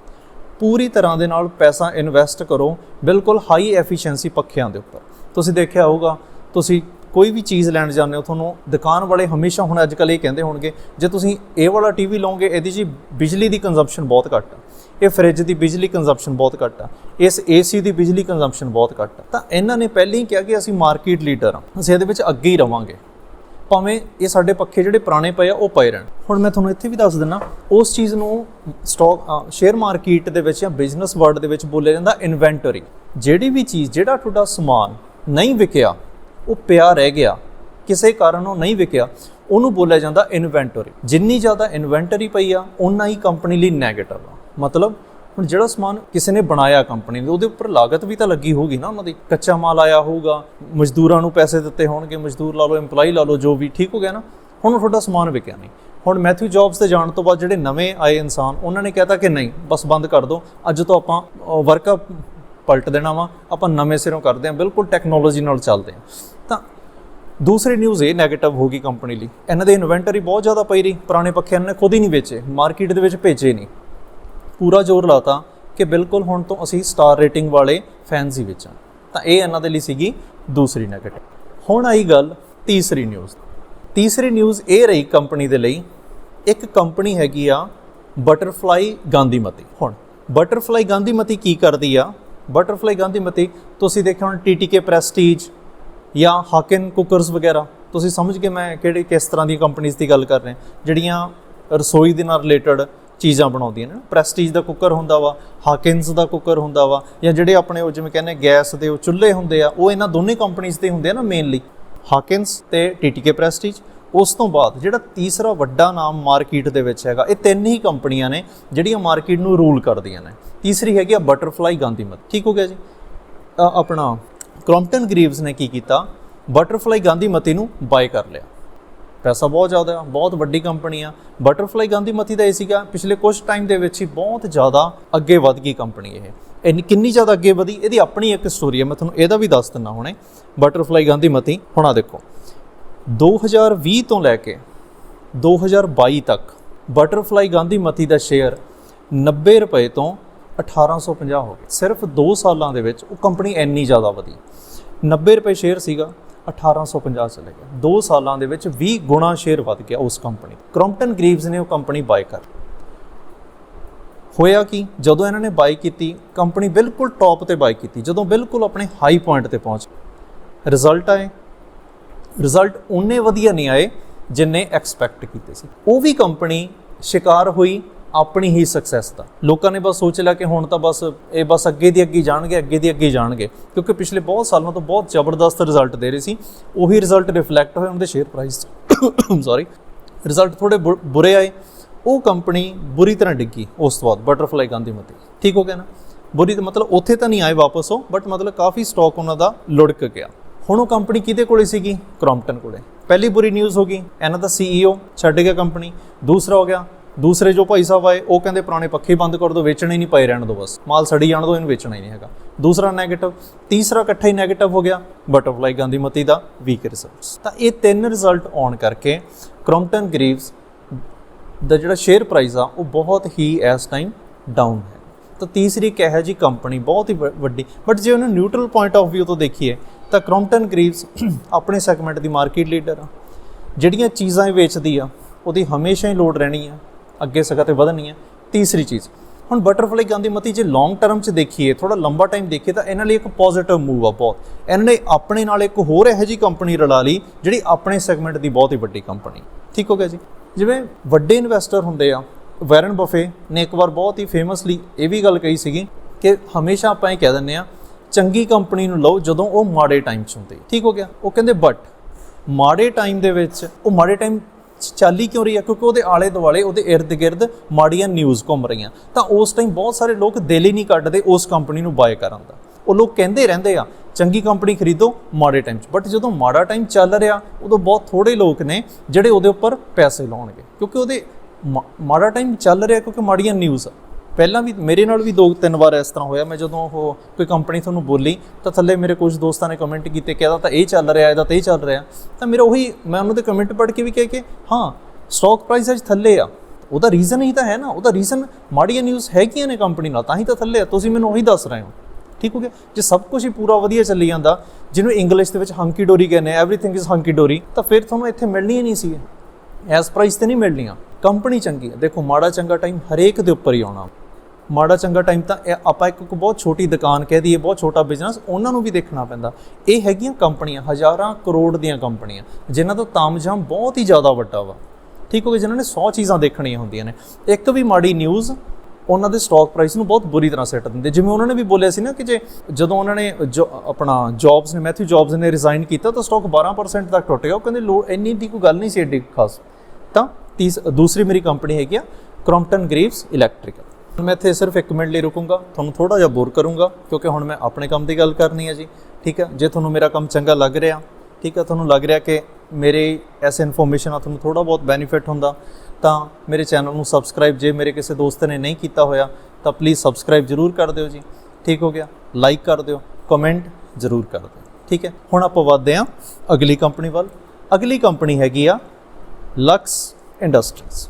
A: ਪੂਰੀ ਤਰ੍ਹਾਂ ਦੇ ਨਾਲ ਪੈਸਾ ਇਨਵੈਸਟ ਕਰੋ, ਬਿਲਕੁਲ ਹਾਈ ਐਫੀਸ਼ੀਐਂਸੀ ਪੱਖਿਆਂ ਦੇ ਉੱਪਰ। ਤੁਸੀਂ ਦੇਖਿਆ ਹੋਊਗਾ, ਤੁਸੀਂ ਕੋਈ ਵੀ ਚੀਜ਼ ਲੈਣ ਜਾਂਦੇ ਹੋ, ਤੁਹਾਨੂੰ ਦੁਕਾਨ ਵਾਲੇ ਹਮੇਸ਼ਾ ਹੁਣ ਅੱਜ ਕੱਲ੍ਹ ਇਹ ਕਹਿੰਦੇ ਹੋਣਗੇ, ਜੇ ਤੁਸੀਂ ਇਹ ਵਾਲਾ ਟੀਵੀ ਲਓਗੇ, ਇਹਦੀ ਜੀ ਬਿਜਲੀ ਦੀ ਕੰਜ਼ੰਪਸ਼ਨ ਬਹੁਤ ਘੱਟ ਆ। ਇਹ ਫ੍ਰਿਜ ਦੀ ਬਿਜਲੀ ਕੰਜ਼ੰਪਸ਼ਨ ਬਹੁਤ ਘੱਟ ਆ। ਇਸ ਏਸੀ ਦੀ ਬਿਜਲੀ ਕੰਜ਼ੰਪਸ਼ਨ ਬਹੁਤ ਘੱਟ ਆ। ਤਾਂ ਇਹਨਾਂ ਨੇ ਪਹਿਲਾਂ ਹੀ ਕਿਹਾ ਕਿ ਅਸੀਂ ਮਾਰਕੀਟ ਲੀਡਰ ਆ। ਅਸੀਂ ਇਹਦੇ ਵਿੱਚ ਅੱਗੇ ਹੀ ਰਵਾਂਗੇ। ਭਾਵੇਂ ਇਹ ਸਾਡੇ ਪੱਖੇ ਜਿਹੜੇ ਪੁਰਾਣੇ ਪਏ ਆ, ਉਹ ਪਏ ਰਹਿਣ। ਹੁਣ ਮੈਂ ਤੁਹਾਨੂੰ ਇੱਥੇ ਵੀ ਦੱਸ ਦਿੰਨਾ ਉਸ ਚੀਜ਼ ਨੂੰ ਸਟਾਕ ਸ਼ੇਅਰ ਮਾਰਕੀਟ ਦੇ ਵਿੱਚ ਜਾਂ ਬਿਜ਼ਨਸ ਵਰਲਡ ਦੇ ਵਿੱਚ ਬੋਲਿਆ ਜਾਂਦਾ ਇਨਵੈਂਟਰੀ ਜਿਹੜੀ ਵੀ ਚੀਜ਼, ਜਿਹੜਾ ਤੁਹਾਡਾ ਸਮਾਨ ਨਹੀਂ ਵਿਕਿਆ, ਉਹ ਪਿਆ ਰਹਿ ਗਿਆ। ਕਿਸੇ ਕਾਰਨ ਉਹ ਨਹੀਂ ਵਿਕਿਆ। ਉਹਨੂੰ ਬੋਲਿਆ ਜਾਂਦਾ ਇਨਵੈਂਟਰੀ ਜਿੰਨੀ ਜ਼ਿਆਦਾ ਇਨਵੈਂਟਰੀ ਪਈ ਆ ਉਨਾ ਹੀ ਕੰਪਨੀ ਲਈ 네ਗੇਟਿਵ ਆ। ਮਤਲਬ ਹੁਣ ਜਿਹੜਾ ਸਮਾਨ ਕਿਸੇ ਨੇ ਬਣਾਇਆ ਕੰਪਨੀ ਦੇ, ਉਹਦੇ ਉੱਪਰ ਲਾਗਤ ਵੀ ਤਾਂ ਲੱਗੀ ਹੋਊਗੀ ਨਾ ਉਹਨਾਂ ਦੀ। ਕੱਚਾ ਮਾਲ ਆਇਆ ਹੋਊਗਾ, ਮਜ਼ਦੂਰਾਂ ਨੂੰ ਪੈਸੇ ਦਿੱਤੇ ਹੋਣਗੇ, ਮਜ਼ਦੂਰ ਲਾ ਲਓ EMPLOYE ਲਾ ਲਓ, ਜੋ ਵੀ ਠੀਕ ਹੋ ਗਿਆ ਨਾ, ਹੁਣ ਉਹ ਤੁਹਾਡਾ ਸਮਾਨ ਵਿਕਿਆ ਨਹੀਂ। ਹੁਣ ਮੈਥਿਊ ਜੌਬਸ ਤੇ ਜਾਣ ਤੋਂ ਬਾਅਦ ਜਿਹੜੇ ਨਵੇਂ ਆਏ ਇਨਸਾਨ, ਉਹਨਾਂ ਨੇ ਕਹਿਤਾ ਕਿ ਨਹੀਂ, ਬਸ ਬੰਦ ਕਰ ਦਿਓ। ਅੱਜ ਤੋਂ ਆਪਾਂ ਵਰਕਅਪ ਪਲਟ ਦੇਣਾ ਵਾ, ਆਪਾਂ ਨਵੇਂ ਸਿਰੋਂ ਕਰਦੇ ਹਾਂ, ਬਿਲਕੁਲ ਟੈਕਨੋਲੋਜੀ ਨਾਲ ਚੱਲਦੇ ਹਾਂ। ਤਾਂ ਦੂਸਰੀ ਨਿਊਜ਼ ਇਹ 네ਗੇਟਿਵ ਹੋ ਗਈ ਕੰਪਨੀ ਲਈ। ਇਹਨਾਂ ਦੇ ਇਨਵੈਂਟਰੀ ਬਹੁਤ ਜ਼ਿਆਦਾ ਪਈ ਰਹੀ, ਪੁਰਾਣੇ ਪੱਖੇ ਇਹਨਾਂ ਨੇ ਖੁਦ ਹੀ ਨਹੀਂ ਵੇਚੇ ਮਾਰਕੀਟ ਦੇ ਵਿੱਚ ਭੇਜੇ ਨਹੀਂ। ਪੂਰਾ ਜ਼ੋਰ ਲਾਤਾ ਕਿ ਬਿਲਕੁਲ ਹੁਣ ਤੋਂ ਅਸੀਂ ਸਟਾਰ ਰੇਟਿੰਗ ਵਾਲੇ ਫੈਨਸ ਹੀ ਵੇਚਾਂ ਤਾਂ ਇਹ ਇਹਨਾਂ ਦੇ ਲਈ ਸੀਗੀ ਦੂਸਰੀ 네ਗੇਟਿਵ ਹੁਣ ਆਈ ਗੱਲ ਤੀਸਰੀ ਨਿਊਜ਼ ਤੀਸਰੀ ਨਿਊਜ਼ ਇਹ ਰਹੀ ਕੰਪਨੀ ਦੇ ਲਈ, ਇੱਕ ਕੰਪਨੀ ਹੈਗੀ ਆ ਬਟਰਫਲਾਈ ਗਾਂਧੀਮਤੀ। ਹੁਣ ਬਟਰਫਲਾਈ ਗਾਂਧੀਮਤੀ ਕੀ ਕਰਦੀ ਆ? ਬਟਰਫਲਾਈ ਗਾਂਧੀਮਤੀ ਤੁਸੀਂ ਦੇਖਿਆ ਹੁਣ ਟੀਟੀਕੇ ਪ੍ਰੈਸਟੀਜ ਜਾਂ ਹਾਕਨ ਕੁਕਰਸ ਵਗੈਰਾ? ਤੁਸੀਂ ਸਮਝ ਕੇ ਮੈਂ ਕਿਹੜੇ, ਕਿਸ ਤਰ੍ਹਾਂ ਦੀਆਂ ਕੰਪਨੀਆਂ ਦੀ ਗੱਲ ਕਰ ਰਿਹਾ? ਜਿਹੜੀਆਂ ਰਸੋਈ ਦੇ ਨਾਲ ਰਿਲੇਟਡ ਚੀਜ਼ਾਂ ਬਣਾਉਂਦੀਆਂ ਨੇ। ਪ੍ਰੈਸਟੀਜ ਦਾ ਕੁੱਕਰ ਹੁੰਦਾ ਵਾ ਹਾਕਿਨਸ ਦਾ ਕੁੱਕਰ ਹੁੰਦਾ ਵਾ, ਜਾਂ ਜਿਹੜੇ ਆਪਣੇ ਉਹ ਜਿਵੇਂ ਕਹਿੰਦੇ ਗੈਸ ਦੇ ਉਹ ਚੁੱਲ੍ਹੇ ਹੁੰਦੇ ਆ, ਉਹ ਇਹਨਾਂ ਦੋਨੇ ਕੰਪਨੀਆਂ ਦੇ ਹੁੰਦੇ ਆ ਨਾ ਮੇਨਲੀ ਹਾਕਿਨਸ ਤੇ ਟੀਟੀਕੇ ਪ੍ਰੈਸਟੀਜ ਉਸ ਤੋਂ ਬਾਅਦ ਜਿਹੜਾ ਤੀਸਰਾ ਵੱਡਾ ਨਾਮ ਮਾਰਕੀਟ ਦੇ ਵਿੱਚ ਹੈਗਾ, ਇਹ ਤਿੰਨ ਹੀ ਕੰਪਨੀਆਂ ਨੇ ਜਿਹੜੀਆਂ ਮਾਰਕੀਟ ਨੂੰ ਰੂਲ ਕਰਦੀਆਂ ਨੇ। ਤੀਸਰੀ ਹੈਗੀ ਆ ਬਟਰਫਲਾਈ ਗਾਂਧੀਮਤ ਠੀਕ ਹੋ ਗਿਆ ਜੀ? ਆਪਣਾ ਕ੍ਰੌਂਪਟਨ ਗਰੀਵਸ ਨੇ ਕੀ ਕੀਤਾ? ਬਟਰਫਲਾਈ ਗਾਂਧੀਮਤੀ ਨੂੰ ਬਾਏ ਕਰ ਲਿਆ। ਪੈਸਾ ਬਹੁਤ ਜ਼ਿਆਦਾ ਆ ਬਹੁਤ ਵੱਡੀ ਕੰਪਨੀ ਆ। ਬਟਰਫਲਾਈ ਗਾਂਧੀਮਤੀ ਦਾ ਇਹ ਸੀਗਾ, ਪਿਛਲੇ ਕੁਝ ਟਾਈਮ ਦੇ ਵਿੱਚ ਹੀ ਬਹੁਤ ਜ਼ਿਆਦਾ ਅੱਗੇ ਵਧ ਗਈ ਕੰਪਨੀ ਇਹ। ਇੰਨੀ, ਕਿੰਨੀ ਜ਼ਿਆਦਾ ਅੱਗੇ ਵਧੀ? ਇਹਦੀ ਆਪਣੀ ਇੱਕ ਸਟੋਰੀ ਹੈ ਮੈਂ ਤੁਹਾਨੂੰ ਇਹਦਾ ਵੀ ਦੱਸ ਦਿੰਦਾ ਹੁਣੇ। ਬਟਰਫਲਾਈ ਗਾਂਧੀਮਤੀ ਹੁਣ ਦੇਖੋ। 2020 ਤੋਂ ਲੈ ਕੇ 2022 ਤੱਕ ਬਟਰਫਲਾਈ ਗਾਂਧੀ ਮਤੀ ਦਾ ਸ਼ੇਅਰ 90 ਰੁਪਏ ਤੋਂ 1850 ਹੋ ਗਿਆ। ਸਿਰਫ 2 ਸਾਲਾਂ ਦੇ ਵਿੱਚ ਉਹ ਕੰਪਨੀ ਇੰਨੀ ਜ਼ਿਆਦਾ ਵਧੀ। 90 ਰੁਪਏ ਸ਼ੇਅਰ ਸੀਗਾ 1850 ਚਲੇ ਗਿਆ। 2 ਸਾਲਾਂ ਦੇ ਵਿੱਚ 20 ਗੁਣਾ ਸ਼ੇਅਰ ਵੱਧ ਗਿਆ ਉਸ ਕੰਪਨੀ ਕ੍ਰੌਂਪਟਨ ਗ੍ਰੀਵਜ਼ ਨੇ ਉਹ ਕੰਪਨੀ ਬਾਏ ਕਰ ਹੋਇਆ ਕਿ? ਜਦੋਂ ਇਹਨਾਂ ਨੇ ਬਾਈ ਕੀਤੀ, ਕੰਪਨੀ ਬਿਲਕੁਲ ਟੌਪ ਤੇ ਬਾਈ ਕੀਤੀ, ਜਦੋਂ ਬਿਲਕੁਲ ਆਪਣੇ ਹਾਈ ਪੁਆਇੰਟ ਤੇ ਪਹੁੰਚ ਰਿਜ਼ਲਟ ਆਏ। ਰਿਜ਼ਲਟ ਉਨੇ ਵਧੀਆ ਨਹੀਂ ਆਏ ਜਿੰਨੇ ਐਕਸਪੈਕਟ ਕੀਤੇ ਸੀ। ਉਹ ਵੀ ਕੰਪਨੀ ਸ਼ਿਕਾਰ ਹੋਈ, ਆਪਣੀ ਹੀ ਸਕਸੈਸ ਦਾ। ਲੋਕਾਂ ਨੇ ਬਸ ਸੋਚ ਲਿਆ ਕਿ ਹੁਣ ਤਾਂ ਬਸ ਇਹ ਬਸ ਅੱਗੇ ਦੀ ਅੱਗੇ ਜਾਣਗੇ, ਅੱਗੇ ਦੀ ਅੱਗੇ ਜਾਣਗੇ। ਕਿਉਂਕਿ ਪਿਛਲੇ ਬਹੁਤ ਸਾਲਾਂ ਤੋਂ ਬਹੁਤ ਜ਼ਬਰਦਸਤ ਰਿਜ਼ਲਟ ਦੇ ਰਹੇ ਸੀ। ਉਹੀ ਰਿਜ਼ਲਟ ਰਿਫਲੈਕਟ ਹੋਏ ਉਹਨਾਂ ਦੇ ਸ਼ੇਅਰ ਪ੍ਰਾਈਸ ਸੌਰੀ ਰਿਜ਼ਲਟ ਥੋੜੇ ਬੁ- ਬੁਰੇ ਆਏ। ਉਹ ਕੰਪਨੀ ਬੁਰੀ ਤਰ੍ਹਾਂ ਡਿੱਗੀ ਉਸ ਤੋਂ ਬਾਅਦ ਬਟਰਫਲਾਈ ਗਾਂਧੀ ਗਾਂਧੀਮਤੀ ਠੀਕ ਹੋ ਗਿਆ ਨਾ? ਬੁਰੀ ਮਤਲਬ ਉੱਥੇ ਤਾਂ ਨਹੀਂ ਆਏ ਵਾਪਸ ਉਹ ਬਟ ਮਤਲਬ ਕਾਫੀ ਸਟਾਕ ਉਹਨਾਂ ਦਾ ਲੁੜਕ ਗਿਆ। ਹੁਣ ਉਹ ਕੰਪਨੀ ਕਿਹਦੇ ਕੋਲੇ ਸੀਗੀ? ਕ੍ਰੌਂਪਟਨ ਕੋਲੇ। ਪਹਿਲੀ ਬੁਰੀ ਨਿਊਜ਼ ਹੋ ਗਈ। ਇਹਨਾਂ ਦਾ ਸੀਈਓ ਛੱਡ ਗਿਆ ਕੰਪਨੀ। ਦੂਸਰਾ ਹੋ ਗਿਆ। ਦੂਸਰੇ ਜੋ ਭਾਈ ਸਾਹਿਬ ਆਏ, ਉਹ ਕਹਿੰਦੇ ਪੁਰਾਣੇ ਪੱਖੇ ਬੰਦ ਕਰ ਦਿਓ, ਵੇਚਣੇ ਨਹੀਂ ਪਏ ਰਹਿਣ ਦਿਓ ਬਸ। ਮਾਲ ਸੜੀ ਜਾਣ ਦਿਓ, ਇਹਨੂੰ ਵੇਚਣਾ ਹੀ ਨਹੀਂ ਹੈਗਾ। ਦੂਸਰਾ ਨੈਗੇਟਿਵ ਤੀਸਰਾ ਇਕੱਠਾ ਹੀ ਨੈਗੇਟਿਵ ਹੋ ਗਿਆ। ਬਟਰਫਲਾਈ ਗਾਂਧੀਮਤੀ ਦਾ ਵੀਕ ਰਿਜ਼ਲਟਸ ਤਾਂ ਇਹ ਤਿੰਨ ਰਿਜ਼ਲਟ ਆਉਣ ਕਰਕੇ ਕ੍ਰੌਂਪਟਨ ਗਰੀਵਸ ਦਾ ਜਿਹੜਾ ਸ਼ੇਅਰ ਪ੍ਰਾਈਸ ਆ, ਉਹ ਬਹੁਤ ਹੀ ਇਸ ਟਾਈਮ ਡਾਊਨ ਹੈ। ਤਾਂ ਤੀਸਰੀ ਇੱਕ ਇਹੋ ਜੀ ਕੰਪਨੀ ਬਹੁਤ ਹੀ ਵ- ਵੱਡੀ। ਬਟ ਜੇ ਉਹਨੂੰ ਨਿਊਟਰਲ ਪੁਆਇੰਟ ਆਫ View ਤੋਂ ਦੇਖੀਏ ਤਾਂ ਕ੍ਰੌਂਪਟਨ ਗ੍ਰੀਵਸ ਆਪਣੇ ਸੈਗਮੈਂਟ ਦੀ ਮਾਰਕੀਟ ਲੀਡਰ ਆ। ਜਿਹੜੀਆਂ ਚੀਜ਼ਾਂ ਇਹ ਵੇਚਦੀ ਆ, ਉਹਦੀ ਹਮੇਸ਼ਾ ਹੀ ਲੋੜ ਰਹਿਣੀ ਆ, ਅੱਗੇ ਸਗਾ ਤੇ ਵਧਣੀ ਆ। ਤੀਸਰੀ ਚੀਜ਼, ਹੁਣ ਬਟਰਫਲਾਈ ਗਾਂਧੀ ਮਤੀ ਜੇ ਲੌਂਗ ਟਰਮ ਚ ਦੇਖੀਏ ਥੋੜਾ ਲੰਬਾ ਟਾਈਮ ਦੇਖੀਏ, ਤਾਂ ਇਹਨਾਂ ਲਈ ਇੱਕ ਪੋਜ਼ਿਟਿਵ ਮੂਵ ਆ ਬਹੁਤ। ਇਹਨਾਂ ਨੇ ਆਪਣੇ ਨਾਲ ਇੱਕ ਹੋਰ ਇਹੋ ਜੀ ਕੰਪਨੀ ਰਲਾ ਲਈ, ਜਿਹੜੀ ਆਪਣੇ ਸੈਗਮੈਂਟ ਦੀ ਬਹੁਤ ਹੀ ਵੱਡੀ ਕੰਪਨੀ ਠੀਕ ਹੋ ਗਿਆ ਜੀ? ਜਿਵੇਂ ਵੱਡੇ ਇਨਵੈਸਟਰ ਹੁੰਦੇ ਆ ਵੈਰਨ ਬਫੇ ਨੇ ਇੱਕ ਵਾਰ ਬਹੁਤ ਹੀ ਫੇਮਸਲੀ ਇਹ ਵੀ ਗੱਲ ਕਹੀ ਸੀਗੀ ਕਿ ਹਮੇਸ਼ਾ ਆਪਾਂ ਇਹ ਕਹਿ ਦਿੰਦੇ ਆ ਚੰਗੀ ਕੰਪਨੀ ਨੂੰ ਲਓ ਜਦੋਂ ਉਹ ਮਾੜੇ ਟਾਈਮ 'ਚ ਹੁੰਦੀ ਠੀਕ ਹੋ ਗਿਆ? ਉਹ ਕਹਿੰਦੇ ਬਟ ਮਾੜੇ ਟਾਈਮ ਦੇ ਵਿੱਚ ਉਹ ਮਾੜੇ ਟਾਈਮ ਚਾਲੀ ਕਿਉਂ ਰਹੀ ਆ ਕਿਉਂਕਿ ਉਹਦੇ ਆਲੇ ਦੁਆਲੇ, ਉਹਦੇ ird ਗਿਰਦ ਮਾੜੀਆਂ ਨਿਊਜ਼ ਘੁੰਮ ਰਹੀਆਂ। ਤਾਂ ਉਸ ਟਾਈਮ ਬਹੁਤ ਸਾਰੇ ਲੋਕ ਦਿਲ ਹੀ ਨਹੀਂ ਕੱਢਦੇ ਉਸ ਕੰਪਨੀ ਨੂੰ ਬਾਏ ਕਰਨ ਦਾ। ਉਹ ਲੋਕ ਕਹਿੰਦੇ ਰਹਿੰਦੇ ਆ, ਚੰਗੀ ਕੰਪਨੀ ਖਰੀਦੋ ਮਾੜੇ ਟਾਈਮ 'ਚ। ਬਟ ਜਦੋਂ ਮਾੜਾ ਟਾਈਮ ਚੱਲ ਰਿਹਾ, ਉਦੋਂ ਬਹੁਤ ਥੋੜੇ ਲੋਕ ਨੇ ਜਿਹੜੇ ਉਹਦੇ ਉੱਪਰ ਪੈਸੇ ਲਾਉਣਗੇ। ਕਿਉਂਕਿ ਉਹਦੇ ਮਾ- ਮਾੜਾ ਟਾਈਮ ਚੱਲ ਰਿਹਾ ਕਿਉਂਕਿ ਮਾੜੀਆਂ ਨਿਊਜ਼ ਆ। ਪਹਿਲਾਂ ਵੀ ਮੇਰੇ ਨਾਲ ਵੀ ਦੋ ਤਿੰਨ ਵਾਰ ਇਸ ਤਰ੍ਹਾਂ ਹੋਇਆ। ਮੈਂ ਜਦੋਂ ਉਹ ਕੋਈ ਕੰਪਨੀ ਤੁਹਾਨੂੰ ਬੋਲੀ, ਤਾਂ ਥੱਲੇ ਮੇਰੇ ਕੁਝ ਦੋਸਤਾਂ ਨੇ ਕਮੈਂਟ ਕੀਤੇ ਕਿ ਇਹਦਾ ਤਾਂ ਇਹ ਚੱਲ ਰਿਹਾ, ਇਹਦਾ ਤਾਂ ਇਹ ਚੱਲ ਰਿਹਾ। ਤਾਂ ਮੇਰਾ ਉਹੀ ਮੈਂ ਉਹਨਾਂ ਦੇ ਕਮੈਂਟ ਪੜ੍ਹ ਕੇ ਵੀ ਕਹਿ ਕੇ, ਹਾਂ ਸਟਾਕ ਪ੍ਰਾਈਸ ਅੱਜ ਥੱਲੇ ਆ। ਉਹਦਾ ਰੀਜ਼ਨ ਹੀ ਤਾਂ ਹੈ ਨਾ। ਉਹਦਾ ਰੀਜ਼ਨ ਮਾੜੀਆਂ ਨਿਊਜ਼ ਹੈਗੀਆਂ ਨੇ ਕੰਪਨੀ ਨਾਲ, ਤਾਂ ਹੀ ਤਾਂ ਥੱਲੇ ਆ। ਤੁਸੀਂ ਮੈਨੂੰ ਉਹੀ ਦੱਸ ਰਹੇ ਹੋ। ਠੀਕ ਹੋ ਗਿਆ? ਜੇ ਸਭ ਕੁਝ ਹੀ ਪੂਰਾ ਵਧੀਆ ਚੱਲੀ ਜਾਂਦਾ, ਜਿਹਨੂੰ ਇੰਗਲਿਸ਼ ਦੇ ਵਿੱਚ ਹੰਕੀ ਡੋਰੀ ਕਹਿੰਦੇ ਆ ਐਵਰੀਥਿੰਗ ਇਜ਼ ਹੰਕੀ ਡੋਰੀ ਤਾਂ ਫਿਰ ਤੁਹਾਨੂੰ ਇੱਥੇ ਮਿਲਣੀ ਹੀ ਨਹੀਂ ਸੀ ਐਸ ਪ੍ਰਾਈਸ ਤੇ ਨਹੀਂ ਮਿਲਣੀਆਂ। ਕੰਪਨੀ ਚੰਗੀ ਹੈ ਦੇਖੋ, ਮਾੜਾ ਚੰਗਾ ਟਾਈਮ ਹਰੇਕ ਦੇ ਉੱਪਰ ਹੀ ਆਉਣਾ। ਮਾੜਾ ਚੰਗਾ ਟਾਈਮ ਤਾਂ ਇਹ ਆਪਾਂ ਇੱਕ ਬਹੁਤ ਛੋਟੀ ਦੁਕਾਨ ਕਹਿ ਦਈਏ, ਬਹੁਤ ਛੋਟਾ ਬਿਜ਼ਨਸ ਉਹਨਾਂ ਨੂੰ ਵੀ ਦੇਖਣਾ ਪੈਂਦਾ। ਇਹ ਹੈਗੀਆਂ ਕੰਪਨੀਆਂ, ਹਜ਼ਾਰਾਂ ਕਰੋੜ ਦੀਆਂ ਕੰਪਨੀਆਂ, ਜਿਨ੍ਹਾਂ ਦਾ ਤਾਮਝਾਮ ਬਹੁਤ ਹੀ ਜ਼ਿਆਦਾ ਵੱਡਾ ਵਾ। ਠੀਕ ਹੋ ਗਿਆ? ਜਿਨ੍ਹਾਂ ਨੇ 100 ਚੀਜ਼ਾਂ ਦੇਖਣੀਆਂ ਹੁੰਦੀਆਂ ਨੇ। ਇੱਕ ਵੀ ਮਾੜੀ ਨਿਊਜ਼ ਉਹਨਾਂ ਦੇ ਸਟਾਕ ਪ੍ਰਾਈਸ ਨੂੰ ਬਹੁਤ ਬੁਰੀ ਤਰ੍ਹਾਂ ਸੈੱਟ ਦਿੰਦੇ। ਜਿਵੇਂ ਉਹਨਾਂ ਨੇ ਵੀ ਬੋਲਿਆ ਸੀ ਨਾ ਕਿ ਜੇ ਜਦੋਂ ਉਹਨਾਂ ਨੇ ਜੋ- ਆਪਣਾ ਜੌਬਸ ਨੇ ਮੈਥਿਊ ਜੌਬਸ ਨੇ ਰਿਜ਼ਾਈਨ ਕੀਤਾ, ਤਾਂ ਸਟਾਕ 12% ਤੱਕ ਟੁੱਟ ਗਿਆ। ਉਹ ਕਹਿੰਦੇ ਲੋ ਇੰਨੀ ਦੀ ਕੋਈ ਗੱਲ ਨਹੀਂ ਸੀ ਐਡੀ ਖਾਸ। ਤਾਂ ਤੀਸ, ਦੂਸਰੀ ਮੇਰੀ ਕੰਪਨੀ ਹੈਗੀ ਆ ਕ੍ਰੌਂਪਟਨ ਗ੍ਰੀਵਸ ਇਲੈਕਟ੍ਰੀਕਲ ਮੈਂ ਇੱਥੇ ਸਿਰਫ 1 ਮਿੰਟ ਲਈ ਰੁਕੂੰਗਾ, ਤੁਹਾਨੂੰ ਥੋੜਾ ਜਿਹਾ ਬੋਰ ਕਰੂੰਗਾ, ਕਿਉਂਕਿ ਹੁਣ ਮੈਂ ਆਪਣੇ ਕੰਮ ਦੀ ਗੱਲ ਕਰਨੀ ਹੈ ਜੀ, ਠੀਕ ਹੈ? ਜੇ ਤੁਹਾਨੂੰ ਮੇਰਾ ਕੰਮ ਚੰਗਾ ਲੱਗ ਰਿਹਾ, ਠੀਕ ਹੈ? ਤੁਹਾਨੂੰ ਲੱਗ ਰਿਹਾ ਕਿ ਮੇਰੇ ਐਸੇ ਇਨਫੋਰਮੇਸ਼ਨ ਆ ਤੁਹਾਨੂੰ ਥੋੜਾ ਬਹੁਤ ਬੈਨੀਫਿਟ ਹੁੰਦਾ, ਤਾਂ ਮੇਰੇ ਚੈਨਲ ਨੂੰ ਸਬਸਕ੍ਰਾਈਬ ਜੇ ਮੇਰੇ ਕਿਸੇ ਦੋਸਤ ਨੇ ਨਹੀਂ ਕੀਤਾ ਹੋਇਆ, ਤਾਂ ਪਲੀਜ਼ ਸਬਸਕ੍ਰਾਈਬ ਜ਼ਰੂਰ ਕਰ ਦਿਓ ਜੀ, ਠੀਕ ਹੋ ਗਿਆ? ਲਾਈਕ ਕਰ ਦਿਓ ਕਮੈਂਟ ਜ਼ਰੂਰ ਕਰ ਦਿਓ, ਠੀਕ ਹੈ? ਹੁਣ ਆਪਾਂ ਵਧਦੇ ਹਾਂ ਅਗਲੀ ਕੰਪਨੀ ਵੱਲ। ਅਗਲੀ ਕੰਪਨੀ ਹੈਗੀ ਆ ਲਕਸ ਇੰਡਸਟਰੀਜ਼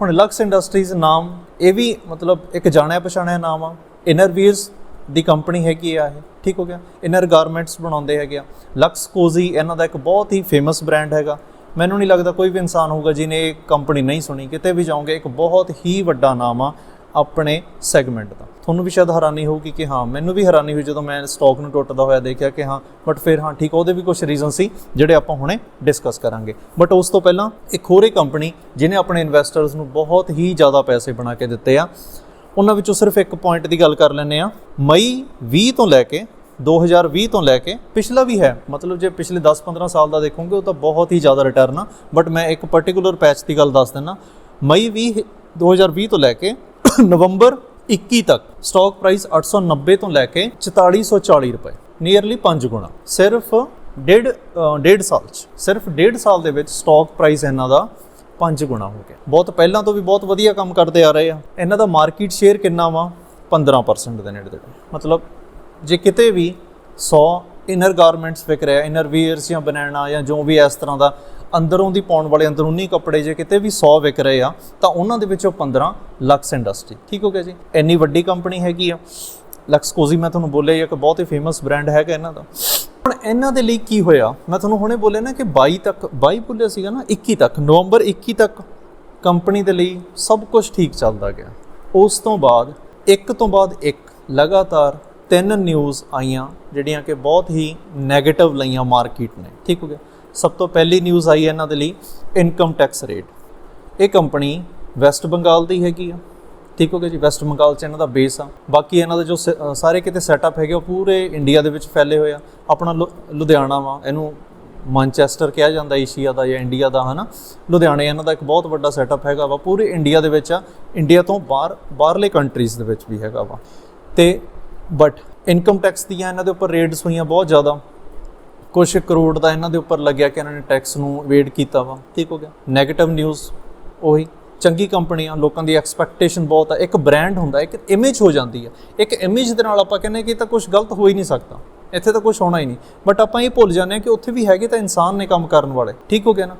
A: ਹੁਣ ਲਕਸ ਇੰਡਸਟਰੀਜ਼ ਨਾਮ, ਇਹ ਵੀ ਮਤਲਬ ਇੱਕ ਜਾਣਿਆ ਪਛਾਣਿਆ ਨਾਮ ਆ। ਇਨਰ ਇਨਰਵੀਅਰਸ ਦੀ ਕੰਪਨੀ ਹੈਗੀ ਆ ਇਹ, ਠੀਕ ਹੋ ਗਿਆ? ਇਨਰ ਗਾਰਮੈਂਟਸ ਬਣਾਉਂਦੇ ਹੈਗੇ ਆ। ਲਕਸ ਕੋਜ਼ੀ ਇਹਨਾਂ ਦਾ ਇੱਕ ਬਹੁਤ ਹੀ ਫੇਮਸ ਬ੍ਰਾਂਡ ਹੈਗਾ। ਮੈਨੂੰ ਨਹੀਂ ਲੱਗਦਾ ਕੋਈ ਵੀ ਇਨਸਾਨ ਹੋਊਗਾ ਜਿਹਨੇ ਇਹ ਕੰਪਨੀ ਨਹੀਂ ਸੁਣੀ। ਕਿਤੇ ਵੀ ਜਾਓਗੇ, ਇੱਕ ਬਹੁਤ ਹੀ ਵੱਡਾ ਨਾਮ ਆ। ਆਪਣੇ ਸੈਗਮੈਂਟ ਦਾ। ਤੁਹਾਨੂੰ ਵੀ ਸ਼ਾਇਦ ਹੈਰਾਨੀ ਹੋਊਗੀ ਕਿ ਹਾਂ, ਮੈਨੂੰ ਵੀ ਹੈਰਾਨੀ ਹੋਈ ਜਦੋਂ ਮੈਂ ਸਟਾਕ ਨੂੰ ਟੁੱਟਦਾ ਹੋਇਆ ਦੇਖਿਆ ਕਿ ਹਾਂ ਬਟ ਫਿਰ ਹਾਂ, ਠੀਕ ਉਹਦੇ ਵੀ ਕੁਝ ਰੀਜ਼ਨ ਸੀ, ਜਿਹੜੇ ਆਪਾਂ ਹੁਣੇ ਡਿਸਕਸ ਕਰਾਂਗੇ। ਬਟ ਉਸ ਤੋਂ ਪਹਿਲਾਂ ਇੱਕ ਹੋਰ ਇੱਕ ਕੰਪਨੀ ਜਿਹਨੇ ਆਪਣੇ ਇਨਵੈਸਟਰਸ ਨੂੰ ਬਹੁਤ ਹੀ ਜ਼ਿਆਦਾ ਪੈਸੇ ਬਣਾ ਕੇ ਦਿੱਤੇ ਆ, ਉਹਨਾਂ ਵਿੱਚੋਂ ਸਿਰਫ ਇੱਕ ਪੁਆਇੰਟ ਦੀ ਗੱਲ ਕਰ ਲੈਂਦੇ ਆ। ਮਈ 20 ਤੋਂ ਲੈ ਕੇ 2020 ਤੋਂ ਲੈ ਕੇ ਪਿਛਲਾ ਵੀ ਹੈ। ਮਤਲਬ ਜੇ ਪਿਛਲੇ 10-15 ਸਾਲ ਦਾ ਦੇਖੋਗੇ, ਉਹ ਤਾਂ ਬਹੁਤ ਹੀ ਜ਼ਿਆਦਾ ਰਿਟਰਨ ਆ। ਬਟ ਮੈਂ ਇੱਕ ਪਾਰਟਿਕੂਲਰ ਪੈਚ ਦੀ ਗੱਲ ਦੱਸ ਦਿੰਦਾ। ਮਈ 20 2020 ਤੋਂ ਲੈ ਕੇ ਨਵੰਬਰ 21 ਤੱਕ ਸਟਾਕ ਪ੍ਰਾਈਸ 890 ਤੋਂ ਲੈ ਕੇ 4440 ਰੁਪਏ ਨੀਅਰਲੀ 5 ਗੁਣਾ। ਸਿਰਫ ਡੇਢ ਡੇਢ ਸਾਲ ਚ, ਸਿਰਫ ਡੇਢ ਸਾਲ ਦੇ ਵਿੱਚ ਸਟਾਕ ਪ੍ਰਾਈਸ ਇਹਨਾਂ ਦਾ 5 ਗੁਣਾ ਹੋ ਗਿਆ। ਬਹੁਤ ਪਹਿਲਾਂ ਤੋਂ ਵੀ ਬਹੁਤ ਵਧੀਆ ਕੰਮ ਕਰਦੇ ਆ ਰਹੇ ਆ। ਇਹਨਾਂ ਦਾ ਮਾਰਕੀਟ ਸ਼ੇਅਰ ਕਿੰਨਾ ਵਾ? 15% ਦੇ ਨੇੜੇ ਤੇੜੇ। ਮਤਲਬ ਜੇ ਕਿਤੇ ਵੀ 100 ਇਨਰ ਗਾਰਮੈਂਟਸ ਵਿਕ ਰਿਹਾ ਇਨਰ ਵੀਅਰਸ ਜਾਂ ਬਨਾਨਾ ਜਾਂ ਜੋ ਵੀ ਇਸ ਤਰ੍ਹਾਂ ਦਾ ਅੰਦਰੋਂ ਦੀ ਪਾਉਣ ਵਾਲੇ ਅੰਦਰੂਨੀ ਕੱਪੜੇ ਜੇ ਕਿਤੇ ਵੀ 100 ਵਿਕ ਰਹੇ ਆ, ਤਾਂ ਉਹਨਾਂ ਦੇ ਵਿੱਚੋਂ 15 ਲਕਸ ਇੰਡਸਟਰੀ ਠੀਕ ਹੋ ਗਿਆ ਜੀ? ਇੰਨੀ ਵੱਡੀ ਕੰਪਨੀ ਹੈਗੀ ਆ। ਲਕਸ ਕੋਜ਼ੀ ਮੈਂ ਤੁਹਾਨੂੰ ਬੋਲਿਆ ਇੱਕ ਬਹੁਤ ਹੀ ਫੇਮਸ ਬ੍ਰਾਂਡ ਹੈਗਾ ਇਹਨਾਂ ਦਾ। ਹੁਣ ਇਹਨਾਂ ਦੇ ਲਈ ਕੀ ਹੋਇਆ? ਮੈਂ ਤੁਹਾਨੂੰ ਹੁਣੇ ਬੋਲਿਆ ਨਾ ਕਿ 22 ਤੱਕ 22 ਬੋਲਿਆ ਸੀਗਾ ਨਾ 21 ਤੱਕ, ਨਵੰਬਰ 21 ਤੱਕ ਕੰਪਨੀ ਦੇ ਲਈ ਸਭ ਕੁਝ ਠੀਕ ਚੱਲਦਾ ਗਿਆ। ਉਸ ਤੋਂ ਬਾਅਦ, ਇੱਕ ਤੋਂ ਬਾਅਦ ਇੱਕ ਲਗਾਤਾਰ ਤਿੰਨ ਨਿਊਜ਼ ਆਈਆਂ, ਜਿਹੜੀਆਂ ਕਿ ਬਹੁਤ ਹੀ 네ਗੇਟਿਵ ਲਈਆਂ ਮਾਰਕੀਟ ਨੇ। ਠੀਕ ਹੋ ਗਿਆ? ਸਭ ਤੋਂ ਪਹਿਲੀ ਨਿਊਜ਼ ਆਈ ਇਹਨਾਂ ਦੇ ਲਈ ਇਨਕਮ ਟੈਕਸ ਰੇਟ ਇਹ ਕੰਪਨੀ ਵੈਸਟ ਬੰਗਾਲ ਦੀ ਹੈਗੀ ਆ। ਠੀਕ ਹੋ ਗਿਆ ਜੀ? ਵੈਸਟ ਬੰਗਾਲ ਚ ਇਹਨਾਂ ਦਾ ਬੇਸ ਆ। ਬਾਕੀ ਇਹਨਾਂ ਦਾ ਜੋ ਸ- ਸਾਰੇ ਕਿਤੇ ਸੈਟਅਪ ਹੈਗੇ ਉਹ ਪੂਰੇ ਇੰਡੀਆ ਦੇ ਵਿੱਚ ਫੈਲੇ ਹੋਏ ਆ। ਆਪਣਾ ਲੁ- ਲੁਧਿਆਣਾ ਵਾ, ਇਹਨੂੰ ਮਾਂਚੈਸਟਰ ਕਿਹਾ ਜਾਂਦਾ ਏਸ਼ੀਆ ਦਾ ਜਾਂ ਇੰਡੀਆ ਦਾ, ਹਨਾ? ਲੁਧਿਆਣੇ ਇਹਨਾਂ ਦਾ ਇੱਕ ਬਹੁਤ ਵੱਡਾ ਸੈਟਅਪ ਹੈਗਾ ਵਾ। ਪੂਰੇ ਇੰਡੀਆ ਦੇ ਵਿੱਚ ਆ। ਇੰਡੀਆ ਤੋਂ ਬਾਹਰ ਬਾਹਰਲੇ ਕੰਟਰੀਜ਼ ਦੇ ਵਿੱਚ ਵੀ ਹੈਗਾ ਵਾ। ਤੇ ਬਟ ਇਨਕਮ ਟੈਕਸ ਦੀਆਂ ਇਹਨਾਂ ਦੇ ਉੱਪਰ ਰੇਟਸ ਹੋਈਆਂ ਬਹੁਤ ਜ਼ਿਆਦਾ। ਕੁਝ ਕਰੋੜ ਦਾ ਇਹਨਾਂ ਦੇ ਉੱਪਰ ਲੱਗਿਆ ਕਿ ਇਹਨਾਂ ਨੇ ਟੈਕਸ ਨੂੰ ਵੇਟ ਕੀਤਾ ਵਾ। ਠੀਕ ਹੋ ਗਿਆ। 네ਗੇਟਿਵ ਨਿਊਜ਼ ਉਹੀ। ਚੰਗੀ ਕੰਪਨੀਆਂ ਲੋਕਾਂ ਦੀ ਐਕਸਪੈਕਟੇਸ਼ਨ ਬਹੁਤ ਆ। ਇੱਕ ਬ੍ਰਾਂਡ ਹੁੰਦਾ, ਇੱਕ ਇਮੇਜ ਹੋ ਜਾਂਦੀ ਹੈ ਇੱਕ ਇਮੇਜ ਦੇ ਨਾਲ ਆਪਾਂ ਕਹਿੰਦੇ ਕਿ ਇਹ ਤਾਂ ਕੁਝ ਗਲਤ ਹੋ ਹੀ ਨਹੀਂ ਸਕਦਾ। ਇੱਥੇ ਤਾਂ ਕੁਝ ਹੋਣਾ ਹੀ ਨਹੀਂ। ਬਟ ਆਪਾਂ ਇਹ ਭੁੱਲ ਜਾਂਦੇ ਹਾਂ ਕਿ ਉੱਥੇ ਵੀ ਹੈਗੇ ਤਾਂ ਇਨਸਾਨ ਨੇ ਕੰਮ ਕਰਨ ਵਾਲੇ। ਠੀਕ ਹੋ ਗਿਆ ਨਾ?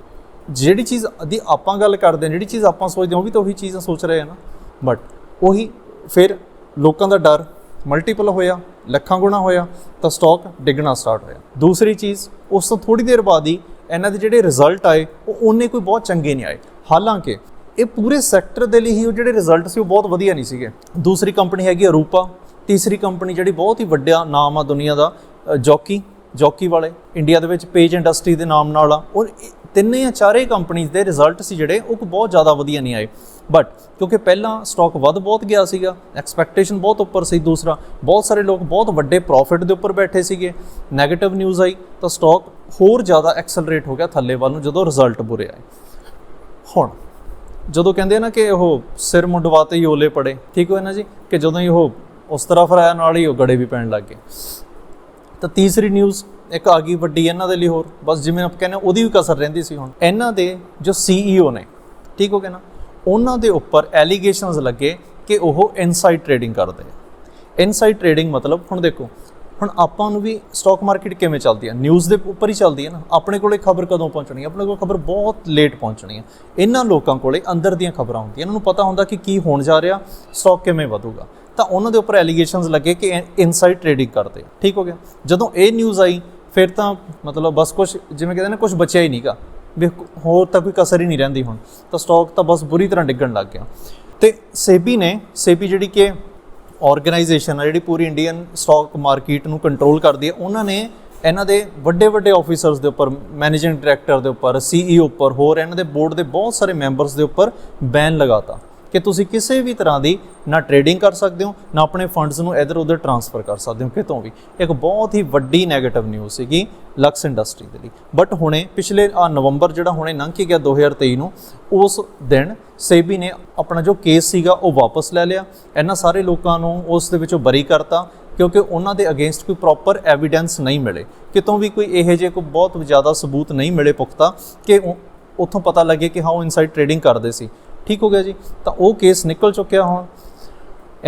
A: ਜਿਹੜੀ ਚੀਜ਼ ਦੀ ਆਪਾਂ ਗੱਲ ਕਰਦੇ ਹਾਂ, ਜਿਹੜੀ ਚੀਜ਼ ਆਪਾਂ ਸੋਚਦੇ ਹਾਂ, ਉਹ ਵੀ ਤਾਂ ਉਹੀ ਚੀਜ਼ਾਂ ਸੋਚ ਰਹੇ ਆ ਨਾ। ਬਟ ਉਹੀ ਫਿਰ ਲੋਕਾਂ ਦਾ ਡਰ ਮਲਟੀਪਲ ਹੋਇਆ ਲੱਖਾਂ ਗੁਣਾ ਹੋਇਆ ਤਾਂ ਸਟਾਕ ਡਿੱਗਣਾ ਸਟਾਰਟ ਹੋਇਆ। ਦੂਸਰੀ ਚੀਜ਼ ਉਸ ਤੋਂ ਥੋੜੀ ਦੇਰ ਬਾਅਦ ਹੀ ਇਹਨਾਂ ਦੇ ਜਿਹੜੇ ਰਿਜ਼ਲਟ ਆਏ ਉਹ ਉਹਨੇ ਕੋਈ ਬਹੁਤ ਚੰਗੇ ਨਹੀਂ ਆਏ। ਹਾਲਾਂਕਿ ਇਹ ਪੂਰੇ ਸੈਕਟਰ ਦੇ ਲਈ ਹੀ ਉਹ ਜਿਹੜੇ ਰਿਜ਼ਲਟ ਸੀ ਉਹ ਬਹੁਤ ਵਧੀਆ ਨਹੀਂ ਸੀਗੇ। ਦੂਸਰੀ ਕੰਪਨੀ ਹੈਗੀ ਅਰੂਪਾ ਤੀਸਰੀ ਕੰਪਨੀ ਜਿਹੜੀ ਬਹੁਤ ਹੀ ਵੱਡਾ ਨਾਮ ਆ ਦੁਨੀਆ ਦਾ ਅ, ਜੌਕੀ ਜੌਕੀ ਵਾਲੇ ਇੰਡੀਆ ਦੇ ਵਿੱਚ ਪੇਜ ਇੰਡਸਟਰੀ ਦੇ ਨਾਮ ਨਾਲ ਆ ਔਰ ਤਿੰਨੇ ਜਾਂ ਚਾਰੇ ਕੰਪਨੀਆਂ ਦੇ ਰਿਜ਼ਲਟ ਸੀ ਜਿਹੜੇ, ਉਹ ਬਹੁਤ ਜ਼ਿਆਦਾ ਵਧੀਆ ਨਹੀਂ ਆਏ। ਬਟ ਕਿਉਂਕਿ ਪਹਿਲਾਂ ਸਟਾਕ ਵੱਧ ਬਹੁਤ ਗਿਆ ਸੀਗਾ ਐਕਸਪੈਕਟੇਸ਼ਨ ਬਹੁਤ ਉੱਪਰ ਸੀ ਦੂਸਰਾ, ਬਹੁਤ ਸਾਰੇ ਲੋਕ ਬਹੁਤ ਵੱਡੇ ਪ੍ਰੋਫਿਟ ਦੇ ਉੱਪਰ ਬੈਠੇ ਸੀਗੇ। 네ਗੇਟਿਵ ਨਿਊਜ਼ ਆਈ ਤਾਂ ਸਟਾਕ ਹੋਰ ਜ਼ਿਆਦਾ ਐਕਸਲਰੇਟ ਹੋ ਗਿਆ ਥੱਲੇ ਵੱਲ ਨੂੰ ਜਦੋਂ ਰਿਜ਼ਲਟ ਬੁਰੇ ਆਏ। ਹੁਣ ਜਦੋਂ ਕਹਿੰਦੇ ਆ ਨਾ ਕਿ ਉਹ ਸਿਰ ਮੁੰਡਵਾਤੇ ਹੀ ਓਲੇ ਪੜੇ, ਠੀਕ ਹੋਇਆ ਨਾ ਜੀ? ਕਿ ਜਦੋਂ ਹੀ ਉਹ ਉਸ ਤਰ੍ਹਾਂ ਫਰਾਇਆ, ਨਾਲ ਹੀ ਉਹ ਗੜੇ ਵੀ ਪੈਣ ਲੱਗ ਗਏ। ਤਾਂ ਤੀਸਰੀ ਨਿਊਜ਼ ਇੱਕ ਆ ਗਈ ਵੱਡੀ ਇਹਨਾਂ ਦੇ ਲਈ ਹੋਰ। ਬਸ ਜਿਵੇਂ ਆਪਾਂ ਕਹਿੰਦੇ ਹਾਂ, ਉਹਦੀ ਵੀ ਕਸਰ ਰਹਿੰਦੀ ਸੀ ਹੁਣ। ਇਹਨਾਂ ਦੇ ਜੋ ਸੀਈਓ ਨੇ ਠੀਕ ਹੋ ਗਿਆ ਨਾ? ਉਹਨਾਂ ਦੇ ਉੱਪਰ ਐਲੀਗੇਸ਼ਨਸ ਲੱਗੇ ਕਿ ਉਹ ਇਨਸਾਈਡ ਟ੍ਰੇਡਿੰਗ ਕਰਦੇ ਆ। ਇਨਸਾਈਡ ਟ੍ਰੇਡਿੰਗ ਮਤਲਬ ਹੁਣ ਦੇਖੋ ਹੁਣ ਆਪਾਂ ਨੂੰ ਵੀ ਸਟਾਕ ਮਾਰਕੀਟ ਕਿਵੇਂ ਚੱਲਦੀ ਹੈ ਨਿਊਜ਼ ਦੇ ਉੱਪਰ ਹੀ ਚੱਲਦੀ ਹੈ ਨਾ। ਆਪਣੇ ਕੋਲੇ ਖਬਰ ਕਦੋਂ ਪਹੁੰਚਣੀ ਹੈ ਆਪਣੇ ਕੋਲ ਖਬਰ ਬਹੁਤ ਲੇਟ ਪਹੁੰਚਣੀ ਹੈ ਇਹਨਾਂ ਲੋਕਾਂ ਕੋਲੇ ਅੰਦਰ ਦੀਆਂ ਖਬਰਾਂ ਹੁੰਦੀਆਂ। ਇਹਨਾਂ ਨੂੰ ਪਤਾ ਹੁੰਦਾ ਕਿ ਕੀ ਹੋਣ ਜਾ ਰਿਹਾ ਸਟਾਕ ਕਿਵੇਂ ਵਧੂਗਾ। ਤਾਂ ਉਹਨਾਂ ਦੇ ਉੱਪਰ ਐਲੀਗੇਸ਼ਨਸ ਲੱਗੇ ਕਿ ਇਨਸਾਈਡ ਟ੍ਰੇਡਿੰਗ ਕਰਦੇ ਠੀਕ ਹੋ ਗਿਆ? ਜਦੋਂ ਇਹ ਨਿਊਜ਼ ਆਈ ਫਿਰ ਤਾਂ ਮਤਲਬ ਬਸ ਕੁਝ ਜਿਵੇਂ ਕਹਿੰਦੇ ਨੇ ਕੁਝ ਬਚਿਆ ਹੀ ਨਹੀਂਗਾ। ਵੀ ਹੋਰ ਤਾਂ ਕੋਈ ਕਸਰ ਹੀ ਨਹੀਂ ਰਹਿੰਦੀ ਹੁਣ। ਤਾਂ ਸਟਾਕ ਤਾਂ ਬਸ ਬੁਰੀ ਤਰ੍ਹਾਂ ਡਿੱਗਣ ਲੱਗ ਗਿਆ। ਤੇ ਸੇਬੀ ਨੇ, ਸੇਬੀ ਜਿਹੜੀ ਕਿ ਆਰਗੇਨਾਈਜੇਸ਼ਨ ਆ, ਜਿਹੜੀ ਪੂਰੀ ਇੰਡੀਅਨ ਸਟਾਕ ਮਾਰਕੀਟ ਨੂੰ ਕੰਟਰੋਲ ਕਰਦੀ ਹੈ ਉਹਨਾਂ ਨੇ ਇਹਨਾਂ ਦੇ ਵੱਡੇ ਵੱਡੇ ਆਫੀਸਰਸ ਦੇ ਉੱਪਰ ਮੈਨੇਜਿੰਗ ਡਾਇਰੈਕਟਰ ਦੇ ਉੱਪਰ ਸੀਈਓ ਉੱਪਰ, ਹੋਰ ਇਹਨਾਂ ਦੇ ਬੋਰਡ ਦੇ ਬਹੁਤ ਸਾਰੇ ਮੈਂਬਰਸ ਦੇ ਉੱਪਰ ਬੈਨ ਲਗਾਤਾ। ਕਿ ਤੁਸੀਂ ਕਿਸੇ ਵੀ ਤਰ੍ਹਾਂ ਦੀ ਨਾ ਟ੍ਰੇਡਿੰਗ ਕਰ ਸਕਦੇ ਹੋ, ਨਾ ਆਪਣੇ ਫੰਡਸ ਨੂੰ ਇਧਰ ਉਧਰ ਟ੍ਰਾਂਸਫਰ ਕਰ ਸਕਦੇ ਹੋ, ਕਿਤੋਂ ਵੀ। ਇੱਕ ਬਹੁਤ ਹੀ ਵੱਡੀ 네ਗੇਟਿਵ ਨਿਊਜ਼ ਸੀਗੀ ਲਕਸ ਇੰਡਸਟਰੀ ਦੇ ਲਈ। ਬਟ ਹੁਣੇ ਪਿਛਲੇ ਆ ਨਵੰਬਰ ਜਿਹੜਾ ਹੁਣੇ ਲੰਘ ਕੇ ਗਿਆ 2023 ਨੂੰ, ਉਸ ਦਿਨ ਸੇਬੀ ਨੇ ਆਪਣਾ ਜੋ ਕੇਸ ਸੀਗਾ ਉਹ ਵਾਪਸ ਲੈ ਲਿਆ। ਇਹਨਾਂ ਸਾਰੇ ਲੋਕਾਂ ਨੂੰ ਉਸ ਦੇ ਵਿੱਚੋਂ ਬਰੀ ਕਰਤਾ, ਕਿਉਂਕਿ ਉਹਨਾਂ ਦੇ ਅਗੇਂਸਟ ਕੋਈ ਪ੍ਰੋਪਰ ਐਵੀਡੈਂਸ ਨਹੀਂ ਮਿਲੇ। ਕਿਤੋਂ ਵੀ ਕੋਈ ਇਹੋ ਜਿਹੇ ਕੋਈ ਬਹੁਤ ਜ਼ਿਆਦਾ ਸਬੂਤ ਨਹੀਂ ਮਿਲੇ ਪੁਖਤਾ ਕਿ ਉੱਥੋਂ ਪਤਾ ਲੱਗੇ ਕਿ ਹਾਂ, ਉਹ ਇਨਸਾਈਡ ਟ੍ਰੇਡਿੰਗ ਕਰਦੇ ਸੀ। ਠੀਕ ਹੋ ਗਿਆ ਜੀ? ਤਾਂ ਉਹ ਕੇਸ ਨਿਕਲ ਚੁੱਕਿਆ ਹੁਣ।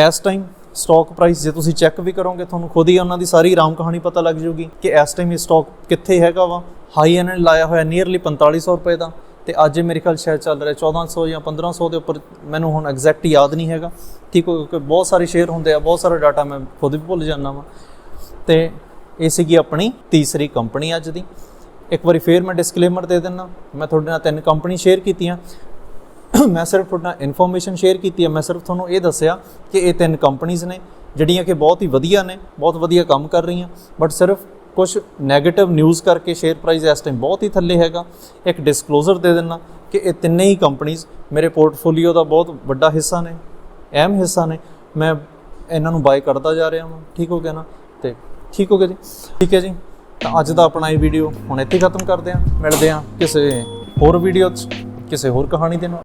A: ਇਸ ਟਾਈਮ ਸਟਾਕ ਪ੍ਰਾਈਸ ਜੇ ਤੁਸੀਂ ਚੈੱਕ ਵੀ ਕਰੋਗੇ, ਤੁਹਾਨੂੰ ਖੁਦ ਹੀ ਉਹਨਾਂ ਦੀ ਸਾਰੀ ਰਾਮ ਕਹਾਣੀ ਪਤਾ ਲੱਗ ਜਾਊਗੀ ਕਿ ਇਸ ਟਾਈਮ ਇਹ ਸਟਾਕ ਕਿੱਥੇ ਹੈਗਾ ਵਾ। ਹਾਈ ਇਹਨਾਂ ਨੇ ਲਾਇਆ ਹੋਇਆ ਨੀਅਰਲੀ 4500 ਰੁਪਏ ਦਾ। ਤੇ ਅੱਜ ਮੇਰੇ ਖਿਆਲ ਸ਼ਾਇਦ ਚੱਲ ਰਿਹਾ 1400 ਜਾਂ 1500 ਦੇ ਉੱਪਰ। ਮੈਨੂੰ ਹੁਣ ਐਗਜ਼ੈਕਟ ਯਾਦ ਨਹੀਂ ਹੈਗਾ। ਠੀਕ ਹੋ ਕਿਉਂਕਿ ਬਹੁਤ ਸਾਰੇ ਸ਼ੇਅਰ ਹੁੰਦੇ ਆ, ਬਹੁਤ ਸਾਰਾ ਡਾਟਾ ਮੈਂ ਖੁਦ ਵੀ ਭੁੱਲ ਜਾਂਦਾ ਵਾਂ। ਤੇ ਇਹ ਸੀਗੀ ਆਪਣੀ ਤੀਸਰੀ ਕੰਪਨੀ ਅੱਜ ਦੀ। ਇੱਕ ਵਾਰੀ ਫੇਰ ਮੈਂ ਡਿਸਕਲੇਮਰ ਦੇ ਦਿੰਦਾ। ਮੈਂ ਤੁਹਾਡੇ ਨਾਲ ਤਿੰਨ ਕੰਪਨੀ ਸ਼ੇਅਰ ਕੀਤੀਆਂ। ਮੈਂ ਸਿਰਫ ਤੁਹਾਡੇ ਨਾਲ ਇਨਫੋਰਮੇਸ਼ਨ ਸ਼ੇਅਰ ਕੀਤੀ ਹੈ। ਮੈਂ ਸਿਰਫ ਤੁਹਾਨੂੰ ਇਹ ਦੱਸਿਆ ਕਿ ਇਹ ਤਿੰਨ ਕੰਪਨੀਆਂ ਨੇ, ਜਿਹੜੀਆਂ ਕਿ ਬਹੁਤ ਹੀ ਵਧੀਆ ਨੇ, ਬਹੁਤ ਵਧੀਆ ਕੰਮ ਕਰ ਰਹੀਆਂ। ਬਟ ਸਿਰਫ ਕੁਝ 네ਗੇਟਿਵ ਨਿਊਜ਼ ਕਰਕੇ ਸ਼ੇਅਰ ਪ੍ਰਾਈਸ ਇਸ ਟਾਈਮ ਬਹੁਤ ਹੀ ਥੱਲੇ ਹੈਗਾ। ਇੱਕ ਡਿਸਕਲੋਜ਼ਰ ਦੇ ਦੇਣਾ ਕਿ ਇਹ ਤਿੰਨੇ ਹੀ ਕੰਪਨੀਆਂ ਮੇਰੇ ਪੋਰਟਫੋਲੀਓ ਦਾ ਬਹੁਤ ਵੱਡਾ ਹਿੱਸਾ ਨੇ, ਅਹਿਮ ਹਿੱਸਾ ਨੇ। ਮੈਂ ਇਹਨਾਂ ਨੂੰ ਬਾਈ ਕਰਦਾ ਜਾ ਰਿਹਾ ਹਾਂ ਠੀਕ ਹੋ ਗਿਆ ਨਾ? ਤੇ ਠੀਕ ਹੋ ਗਿਆ ਜੀ? ਠੀਕ ਹੈ ਜੀ? ਤਾਂ ਅੱਜ ਦਾ ਆਪਣਾ ਇਹ ਵੀਡੀਓ ਹੁਣ ਇੱਥੇ ਖਤਮ ਕਰਦੇ ਹਾਂ। ਮਿਲਦੇ ਹਾਂ ਕਿਸੇ ਹੋਰ ਵੀਡੀਓ 'ਚ, ਕਿਸੇ ਹੋਰ ਕਹਾਣੀ ਦੇ ਨਾਲ।